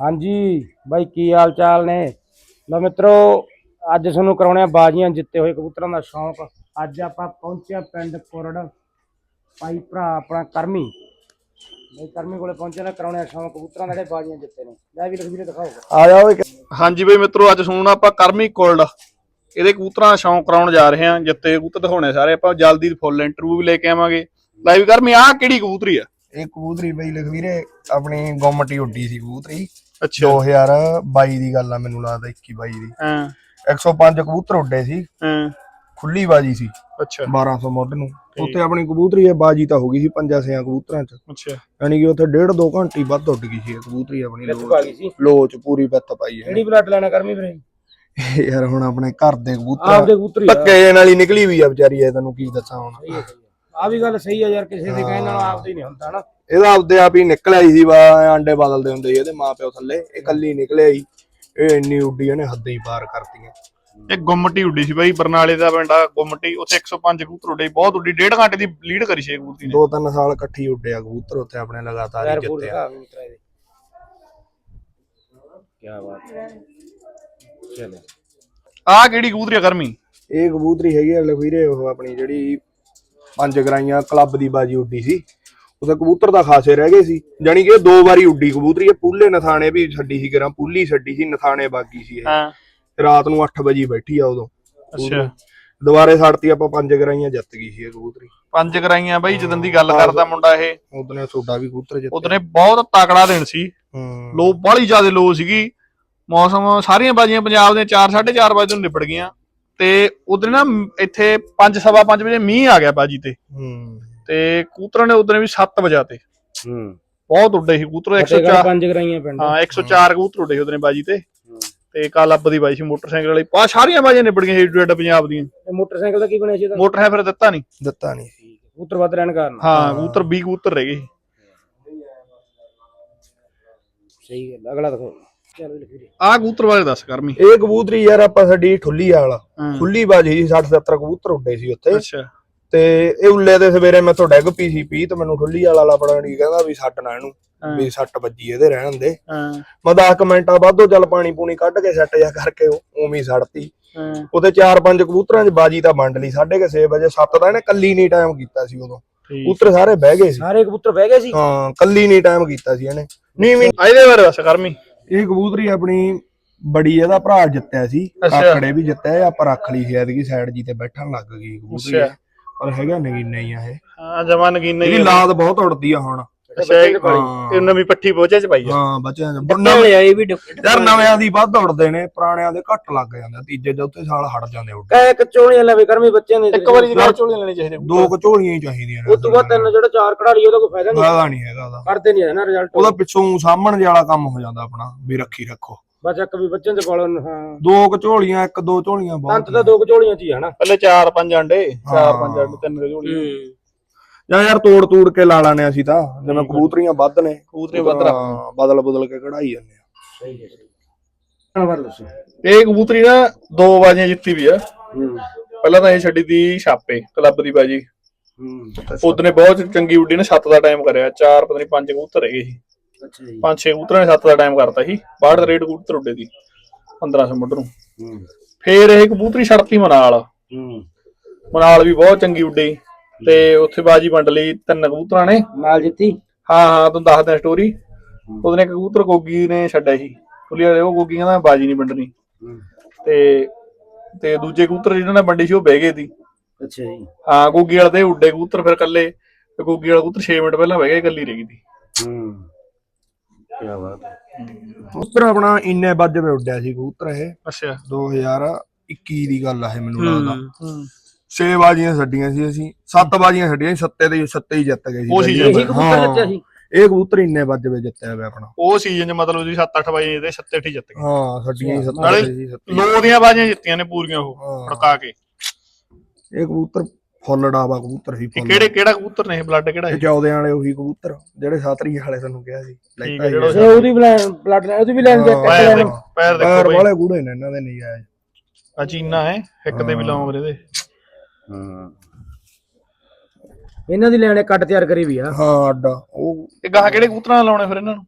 ਹਾਂਜੀ, ਬਾਈ ਕੀ ਹਾਲ ਚਾਲ ਨੇ? ਲੋ ਮਿੱਤਰੋ, ਅੱਜ ਤੁਹਾਨੂੰ ਕਰਾਉਣੇ ਆ ਬਾਜੀਆਂ ਜਿੱਤੇ ਹੋਏ ਕਬੂਤਰਾਂ ਦਾ ਸ਼ੌਂਕ। ਅੱਜ ਆਪਾਂ ਪਹੁੰਚਿਆ ਪਿੰਡ ਕੋਰੜ। ਭਾਈ ਭਰਾ ਆਪਣਾ ਕਰਮੀ। ਬਾਈ ਕਰਮੀ ਕੋਲੇ ਪਹੁੰਚੇ ਨਾ, ਕਰਾਉਣੇ ਆ ਸ਼ੌਂਕ ਕਬੂਤਰਾਂ ਦਾ ਜਿਹੜੇ ਬਾਜੀਆਂ ਜਿੱਤੇ ਨੇ। ਲੈ ਵੀ ਲਖਵੀਰੇ ਦਿਖਾਓ। ਆ ਜਾਓ ਹਾਂਜੀ ਬਈ ਮਿੱਤਰੋ, ਅੱਜ ਸੁਣਨਾ ਆਪਾਂ ਕਰਮੀ ਕੋਲਡ ਇਹਦੇ ਕਬੂਤਰਾਂ ਦਾ ਸ਼ੌਂਕ ਕਰਾਉਣ ਜਾ ਰਹੇ ਹਾਂ, ਜਿੱਤੇ ਕਬੂਤਰ ਦਿਖਾਉਣੇ ਸਾਰੇ। ਆਪਾਂ ਜਲਦੀ ਫੁੱਲ ਇੰਟਰਵਿਊ ਵੀ ਲੈ ਕੇ ਆਵਾਂਗੇ। ਲਾਈਵ ਕਰਮੀ, ਆਹ ਕਿਹੜੀ ਕਬੂਤਰੀ ਆ? ਇਹ ਕਬੂਤਰੀ ਬਈ ਲਖਵੀਰੇ ਆਪਣੀ ਗੁੰਮਟੀ ਉੱਡੀ ਸੀ ਕਬੂਤਰੀ। ਅੱਛਾ। 2022 ਦੀ ਗੱਲ ਆ ਮੈਨੂੰ ਲੱਗਦਾ 21 22 ਦੀ। ਹਾਂ। 105 ਕਬੂਤਰ ਉੱਡੇ ਸੀ। ਹਾਂ। ਖੁੱਲੀ ਬਾਜੀ ਸੀ। ਅੱਛਾ। 1200 ਮੁੱਢ ਨੂੰ। ਉੱਥੇ ਆਪਣੀ ਕਬੂਤਰੀ ਇਹ ਬਾਜੀ ਤਾਂ ਹੋ ਗਈ ਸੀ ਪੰਜਾਂ ਛਿਆਂ ਕਬੂਤਰਾਂ ਚ। ਅੱਛਾ। ਯਾਨੀ ਕਿ ਉੱਥੇ ਡੇਢ ਦੋ ਘੰਟੇ ਵੱਧ ਉੱਡ ਗਈ ਸੀ ਕਬੂਤਰੀ ਆਪਣੀ ਵਿੱਚ ਲੋ ਪਾ ਗਈ ਸੀ। ਲੋਚ ਪੂਰੀ ਬੱਤ ਪਾਈ ਹੈ। ਕਿਹੜੀ ਬਲੱਡ ਲੈਣਾ ਕਰਮੀ ਵੀਰੇ ਯਾਰ ਹੁਣ ਆਪਣੇ ਘਰ ਦੇ ਕਬੂਤਰ ਆਪਦੇ ਕਬੂਤਰ ਜਿਹੇ ਨਾਲ ਹੀ ਨਿਕਲੀ ਵੀ ਆ ਵਿਚਾਰੀ ਇਹ ਤੈਨੂੰ ਕੀ ਦੱਸਾਂ ਹੁਣ। ਆਹ ਵੀ ਗੱਲ ਸਹੀ ਆ ਯਾਰ ਕਿਸੇ ਦੇ ਕਹਿਣ ਨਾਲ ਆਪਦੇ ਹੀ ਨਹੀਂ ਹੁੰਦਾ ਨਾ। ਇਹਦਾ ਆਪਦੇ ਆਪ ਹੀ ਨਿਕਲਿਆ ਹੀ ਸੀ ਵਾ ਆਂਡੇ ਬਦਲਦੇ ਹੁੰਦੇ ਸੀ ਇਹਦੇ ਮਾਪਿਓ ਥੱਲੇ। ਇਹ ਕੱਲੀ ਨਿਕਲਿਆ ਹੀ। ਇਹ ਇੰਨੀ ਉੱਡੀ ਇਹਨੇ ਹੱਦਾਂ ਹੀ ਪਾਰ ਕਰਤੀਆਂ। ਇਹ ਗੁੰਮਟੀ ਉੱਡੀ ਸੀ ਬਾਈ ਬਰਨਾਲੇ ਦਾ ਪਿੰਡ ਆ ਗੁੰਮਟੀ। ਉੱਥੇ 105 ਕਬੂਤਰ ਉੱਡੇ ਬਹੁਤ ਉੱਡੀ। ਡੇਢ ਘੰਟੇ ਦੀ ਲੀਡ ਕਰੀ ਸੀ ਇਹ ਕਬੂਤਰੀ ਨੇ ਦੋ ਤਿੰਨ ਸਾਲ ਇਕੱਠੀ ਉੱਡਿਆ ਕਬੂਤਰ ਉੱਥੇ ਆਪਣੇ ਲਗਾਤਾਰ ਹੀ ਜਿੱਤਿਆ। ਕੀ ਬਾਤ ਹੈ। ਚਲੋ। ਆਹ ਕਿਹੜੀ ਕਬੂਤਰੀ ਆ ਕਰਮੀ? ਇਹ ਕਬੂਤਰੀ ਹੈਗੀ ਆ ਲਖਵੀਰੇ ਉਹ ਆਪਣੀ ਜਿਹੜੀ ਪੰਜ ਗਰਾਈਆਂ ਕਲੱਬ ਦੀ ਬਾਜੀ ਉੱਡੀ ਸੀ। ਉਹਦਾ ਕਬੂਤਰ ਦਾ ਖਾਸੇ ਰਹਿ ਗਏ ਸੀ। ਜਾਨੀ ਕਿ ਇਹ ਦੋ ਵਾਰੀ ਉੱਡੀ ਕਬੂਤਰੀ। ਇਹ ਪੂਲੇ ਨਥਾਣੇ ਵੀ ਛੱਡੀ ਸੀ ਗਰਾਂ ਪੂਲੀ ਛੱਡੀ ਸੀ ਨਥਾਣੇ ਬਾਗੀ ਸੀ ਇਹ। ਹਾਂ। ਰਾਤ ਨੂੰ 8 ਵਜੇ ਬੈਠੀ ਆ ਉਦੋਂ। ਅੱਛਾ। ਦੁਬਾਰੇ ਛੱਡਤੀ ਆਪਾਂ ਪੰਜ ਗਰਾਈਆਂ ਜਿੱਤ ਗਈ ਸੀ ਇਹ ਕਬੂਤਰੀ। ਪੰਜ ਕਰਾਈਆਂ ਬਾਈ ਜਦੋਂ ਦੀ ਗੱਲ ਕਰਦਾ ਮੁੰਡਾ ਇਹ। ਉਹਦਨੇ ਸੋਡਾ ਵੀ ਕਬੂਤਰ ਜਿੱਤ ਉਹਦਨੇ ਬਹੁਤ ਤਕੜਾ ਦਿਨ ਸੀ। ਹੂੰ। ਲੋ ਬਾਹਲੀ ਜ਼ਿਆਦਾ ਲੋ ਸੀਗੀ। ਮੌਸਮ ਸਾਰੀਆਂ ਬਾਜੀਆਂ ਪੰਜਾਬ ਦੇ 4 4:30 ਵਜੇ ਨੂੰ ਨਿਬੜ ਗਈਆਂ। ਤੇ ਉਧਰ ਨਾ ਇੱਥੇ 5 ਸਵਾ 5 ਵਜੇ ਮੀਂਹ ਆ ਗਿਆ ਬਾਜੀ ਤੇ। ਹੂੰ। ਤੇ ਕਬੂਤਰਾਂ ਨੇ ਉਧਰ ਵੀ 7 ਵਜੇ ਤੇ। ਹੂੰ। ਬਹੁਤ ਉੱਡੇ ਸੀ ਫਤਿਹਗੜ੍ਹ 104 ਪੰਜ ਗਰਾਈਆਂ ਪਿੰਡ। ਹਾਂ 104 ਕਬੂਤਰ ਉੱਡੇ ਸੀ ਉਧਰ ਬਾਜੀ ਤੇ। ਤੇ ਕੱਲ ਅੱਬ ਦੀ ਬਾਜੀ ਸੀ ਮੋਟਰਸਾਈਕਲ ਵਾਲੀ। ਪਾ ਸਾਰੀਆਂ ਬਾਜੀਆਂ ਨਿਬੜ ਗਈਆਂ ਏਡ ਟੂ ਪੰਜਾਬ ਦੀਆਂ। ਤੇ ਮੋਟਰਸਾਈਕਲ ਦਾ ਕੀ ਬਣਿਆ ਸੀ ਇਹਦਾ ਮੋਟਰ ਹੈ ਫਿਰ ਦਿੱਤਾ ਨਹੀਂ। ਦਿੱਤਾ ਨਹੀਂ। ਸੀ ਕਬੂਤਰ ਵੱਧ ਰਹਿਣ ਕਾਰਨ। ਹਾਂ ਕਬੂਤਰ 20 ਕਬੂਤਰ ਰਹਿ ਗਏ ਸੀ। ਸਹੀ ਗੱਲ ਅਗਲਾ ਦੇਖੋ ਵੀਰੇ ਆਹ ਕਬੂਤਰ ਬਾਰੇ ਦੱਸ ਕਰਮੀ। ਇਹ ਕਬੂਤਰੀ ਯਾਰ ਆਪਾਂ ਸਾਡੀ ਠੁੱਲੀ ਵਾਲਾ। ਖੁੱਲੀ ਬਾਜੀ ਸੀ 60 70 ਕਬੂਤਰ ਉੱਡੇ ਸੀ ਉੱਥੇ। ਅੱਛਾ। ਤੇ ਇਹ ਉੱਲੇ ਦੇ ਸਵੇਰੇ ਮੈਥੋਂ ਡੈਗ ਪੀ ਸੀ ਪੀ ਤੇ ਮੈਨੂੰ ਠੁੱਲੀ ਵਾਲਾ ਲਾਪੜਾ ਨਹੀਂ ਕਹਿੰਦਾ ਵੀ ਸੱਟ ਨਾ ਇਹਨੂੰ। ਵੀ ਸੱਟ ਵੱਜੀ ਇਹਦੇ ਰਹਿਣ ਦੇ। ਮੈਂ 10 ਮਿੰਟਾਂ ਬਾਅਦੋਂ ਚੱਲ ਪਾਣੀ ਪੂਣੀ ਕੱਢ ਕੇ ਸੈੱਟ ਜਾ ਕਰਕੇ ਉਹ ਉਵੇਂ ਸੜਤੀ। ਉਹਦੇ 4-5 ਕਬੂਤਰਾਂ 'ਚ ਬਾਜੀ ਤਾਂ ਵੰਡ ਲਈ 6:30 ਵਜੇ 7 ਦਾ ਇਹਨੇ ਕੱਲੀ ਨਹੀਂ ਟਾਈਮ ਕੀਤਾ ਸੀ ਉਦੋਂ। ਕਬੂਤਰ ਸਾਰੇ ਬਹਿ ਗਏ ਸੀ। ਸਾਰੇ ਕਬੂਤਰ ਬਹਿ ਗਏ ਸੀ? ਹਾਂ ਕੱਲੀ ਨਹੀਂ ਟਾਈਮ ਕੀਤਾ ਸੀ ਇਹਨੇ। ਨਹੀਂ ਵੀ ਆ ਇਹਦੇ ਬਾਰੇ ਦੱਸ ਕਰਮੀ। ਇਹ ਕਬੂਤਰੀ ਆਪਣੀ ਬੜੀ ਇਹਦਾ ਭਰਾ ਜਿੱਤਿਆ ਸੀ। ਕਾਕੜੇ ਵੀ ਜਿੱਤਿਆ ਇਹ ਆਪਾਂ ਰੱਖ ਲਈ ਸੀ ਐਤਕੀ ਸਾਈਡ ਜੀ ਤੇ ਬੈਠਣ ਲੱਗ ਗਈ ਕਬੂਤਰੀ। ਪਰ ਹੈਗਾ ਨਗੀਨਾ ਹੀ ਆ ਇਹ ਹਾਂ ਜਮਾ ਨਗੀਨਾ ਹੀ ਇਹਦੀ। ਲਾਦ ਬਹੁਤ ਉੜਦੀ ਆ ਹੁਣ ਅੱਛਾ ਇਹ ਇਹ ਨਵੀਂ ਪੱਠੀ ਪਹੁੰਚੇ ਚ ਪਾਈ ਆ। ਹਾਂ ਬੱਚਿਆਂ ਦੇ ਨਾਲੇ ਆਏ ਵੀ ਯਾਰ ਨਵਿਆਂ ਦੀ ਵੱਧ ਉੜਦੇ ਨੇ ਪੁਰਾਣਿਆਂ ਦੇ ਘੱਟ ਲੱਗ ਜਾਂਦੇ ਤੀਜੇ ਚੌਥੇ ਸਾਲ ਹਟ ਜਾਂਦੇ ਉੱਡ ਕਹੇ ਕਚੋਣੀਆਂ ਲਵੇ ਕਰਮੀ ਬੱਚਿਆਂ ਦੇ ਇੱਕ ਵਾਰੀ ਜਿਹੜਾ ਝੋਲੇ ਲੈਣੇ ਚਾਹੀਦੇ ਦੋ ਕਚੋਲੀਆਂ ਹੀ ਚਾਹੀਦੀਆਂ ਨੇ ਉਸ ਤੋਂ ਬਾਅਦ ਤਿੰਨ ਜਿਹੜਾ ਚਾਰ ਕਢਾ ਲਈ ਉਹਦਾ ਕੋਈ ਫਾਇਦਾ ਨਹੀਂ। ਫਾਇਦਾ ਨਹੀਂ ਹੈਗਾ ਉਹਦਾ। ਕਰਦੇ ਨਹੀਂ ਹੈ ਨਾ ਰਿਜ਼ਲਟ ਉਹਦਾ ਪਿੱਛੋਂ ਸਾਹਮਣ ਵਾਲਾ ਕੰਮ ਹੋ ਜਾਂਦਾ ਆਪਣਾ ਵੀ ਰੱਖੀ ਰੱਖੋ। ਬਸ ਇੱਕ ਵੀ ਬੱਚਿਆਂ ਦੇ ਕੋਲ ਹਾਂ। ਦੋ ਕਚੋਲੀਆਂ ਇੱਕ ਦੋ ਝੋਲੀਆਂ ਬਹੁਤ ਅੰਤ ਤਾਂ ਦੋ ਕਚੋਲੀਆਂ ਚ ਹੀ ਹੈ ਨਾ। ਪਹਿਲੇ 4 5 ਅੰਡੇ 4 ਹਾਂ। 5 ਅੰਡੇ ਤਿੰਨ ਝੋਲੇ ਜਾਂ ਯਾਰ ਤੋੜ ਤੂੜ ਕੇ ਲਾ ਲਾਣੇ ਅਸੀਂ ਤਾਂ ਜਿਵੇਂ ਕਬੂਤਰੀਆਂ ਵੱਧ ਨੇ। ਕਬੂਤਰੀ ਵੱਧ ਹਾਂ, ਬਦਲ ਬਦਲ ਕੇ ਕਢਾਈ ਜਾਂਦੇ ਆ। ਸਹੀ ਹੈ ਸਹੀ ਇਹ ਕਬੂਤਰੀ ਨਾ ਦੋ ਬਾਜੀਆਂ ਜਿੱਤੀ ਵੀ ਆ। ਪਹਿਲਾਂ ਤਾਂ ਇਹ ਛੱਡੀ ਦੀ ਛਾਪੇ ਕਲੱਬ ਦੀ ਬਾਜੀ। ਹੂੰ। ਉਹਦਨੇ ਬਹੁਤ ਚੰਗੀ ਉੱਡੀ ਨੇ 7 ਦਾ ਟਾਈਮ ਕਰਿਆ। 4 ਪਤਾ ਨਹੀਂ 5 ਕਬੂਤਰ ਹੈਗੇ ਸੀ। ਅੱਛਾ ਜੀ। 5-6 ਕਬੂਤਰਾਂ ਨੇ 7 ਦਾ ਟਾਈਮ ਕਰਤਾ ਸੀ। 62 ਰੇਡ ਕਬੂਤਰ ਉੱਡੇ ਦੀ 1500 ਮੁੱਢ ਨੂੰ। ਹੂੰ। ਫੇਰ ਇਹ ਕਬੂਤਰੀ ਛੜਤੀ ਮਨਾਲ। ਹੂੰ। ਮਨਾਲ ਵੀ ਬਹੁਤ ਚੰਗੀ ਉੱਡੀ। ਤੇ ਉੱਥੇ ਬਾਜੀ ਵੰਡ ਲਈ ਤਿੰਨ ਕਬੂਤਰਾਂ ਨੇ। ਨਾਲ ਜਿੱਤੀ? ਹਾਂ ਹਾਂ ਤੁਹਾਨੂੰ ਦੱਸਦਾ ਸਟੋਰੀ ਉਹਨੇ ਇੱਕ ਕਬੂਤਰ ਗੋਗੀ ਨੇ ਛੱਡਿਆ ਸੀ। ਕੁਲੀ ਵਾਲੇ ਉਹ ਗੋਗੀ ਕਹਿੰਦਾ ਬਾਜੀ ਨਹੀਂ ਵੰਡਣੀ। ਤੇ ਤੇ ਦੂਜੇ ਕਬੂਤਰ ਜਿਹਨਾਂ ਨੇ ਵੰਡੀ ਸੀ ਉਹ ਬਹਿ ਗਏ ਸੀ। ਅੱਛਾ ਜੀ। ਹਾਂ ਗੋਗੀ ਵਾਲੇ ਦੇ ਉੱਡੇ ਕਬੂਤਰ ਫਿਰ ਕੱਲੇ ਤੇ ਗੋਗੀ ਵਾਲਾ ਕਬੂਤਰ 6 ਮਿੰਟ ਪਹਿਲਾਂ ਬਹਿ ਗਿਆ ਇਕੱਲੀ ਰਹਿ ਗਈ ਸੀ। ਹੂੰ। ਕੀ ਬਾਤ ਹੈ। ਕਬੂਤਰ ਆਪਣਾ ਇੰਨੇ ਵੱਜ ਵੇ ਉੱਡਿਆ ਸੀ ਕਬੂਤਰ ਇਹ। ਅੱਛਾ। 2021 ਦੀ ਗੱਲ ਆ ਇਹ ਮੈਨੂੰ ਲੱਗਦਾ। ਹੂੰ। ਛੇ ਬਾਜੀਆਂ ਛੱਡੀਆਂ ਸੀ ਅਸੀਂ ਸੱਤ ਬਾਜੀਆਂ ਛੱਡੀਆਂ ਸੀ, ਸੱਤੇ ਦੇ ਸੱਤੇ ਹੀ ਜਿੱਤ ਗਏ ਸੀ ਉਹ ਸੀ ਪਹਿਲੀ ਇਹੀ ਵਾਰ। ਕਬੂਤਰ ਹਾਂ, ਜਿੱਤਿਆ ਸੀ। ਇਹ ਕਬੂਤਰ ਇੰਨੇ ਵੱਜ ਵੇ ਜਿੱਤਿਆ ਹੋਇਆ ਆਪਣਾ। ਉਹ ਸੀਜ਼ਨ 'ਚ ਮਤਲਬ ਤੁਸੀਂ 7-8 ਵਜੇ ਤੇ 7-8 ਜਿੱਤ ਗਏ। ਹਾਂ ਛੱਡੀਆਂ ਸੱਤਾਂ ਨਾਲੇ ਸੀ ਸੱਤੇ ਲੋ ਦੀਆਂ ਬਾਜੀਆਂ ਜਿੱਤੀਆਂ ਨੇ ਪੂਰੀਆਂ ਉਹ ਹਾਂ। ਫੜਕਾ ਕੇ। ਇਹ ਕਬੂਤਰ ਫੁੱਲ ਡਾਵਾ ਕਬੂਤਰ ਸੀ ਇਹ ਫੁੱਲ। ਕਿਹੜੇ ਕਿਹੜਾ ਕਬੂਤਰ ਨੇ ਇਹ? ਬਲੱਡ ਕਿਹੜਾ ਇਹ ਹੈ ਚੌਦੇ ਵਾਲੇ ਉਹੀ ਕਬੂਤਰ ਜਿਹੜੇ ਸਾਤਰੀ ਵਾਲੇ ਤੁਹਾਨੂੰ ਕਿਹਾ ਸੀ। ਠੀਕ ਹੈ, ਹੀ ਜਿਹੜਾ ਸੀ। ਇਹ ਉਹਦੀ ਬਲੱਡ ਉਹਦੀ ਵੀ ਲੈਣ ਦੇ ਹਾਂ। ਪੈਰ ਲੈਣ। ਦੇਖ ਪੈਰ ਦੇਖੋ ਪੈਰ ਬਈ। ਵਾਲੇ ਗੂੜੇ ਨੇ ਇਹਨਾਂ ਦੇ ਨਹੀਂ ਆਏ। ਆ ਚੀਨਾ ਹੈ ਇੱਕ ਤੇ ਵੀ ਲਾਉਂ ਵੀਰੇ ਦੇ ਇਹਨਾਂ ਦੀ ਲੈਣ ਕੱਟ ਤਿਆਰ ਕਰੀ ਵੀ ਆ। ਹਾਂ ਅੱਡਾ ਉਹ ਇਹ ਗਾਹ ਕਿਹੜੇ ਕਬੂਤਰਾਂ ਨਾਲ ਲਾਉਣੇ ਫਿਰ ਇਹਨਾਂ ਨੂੰ?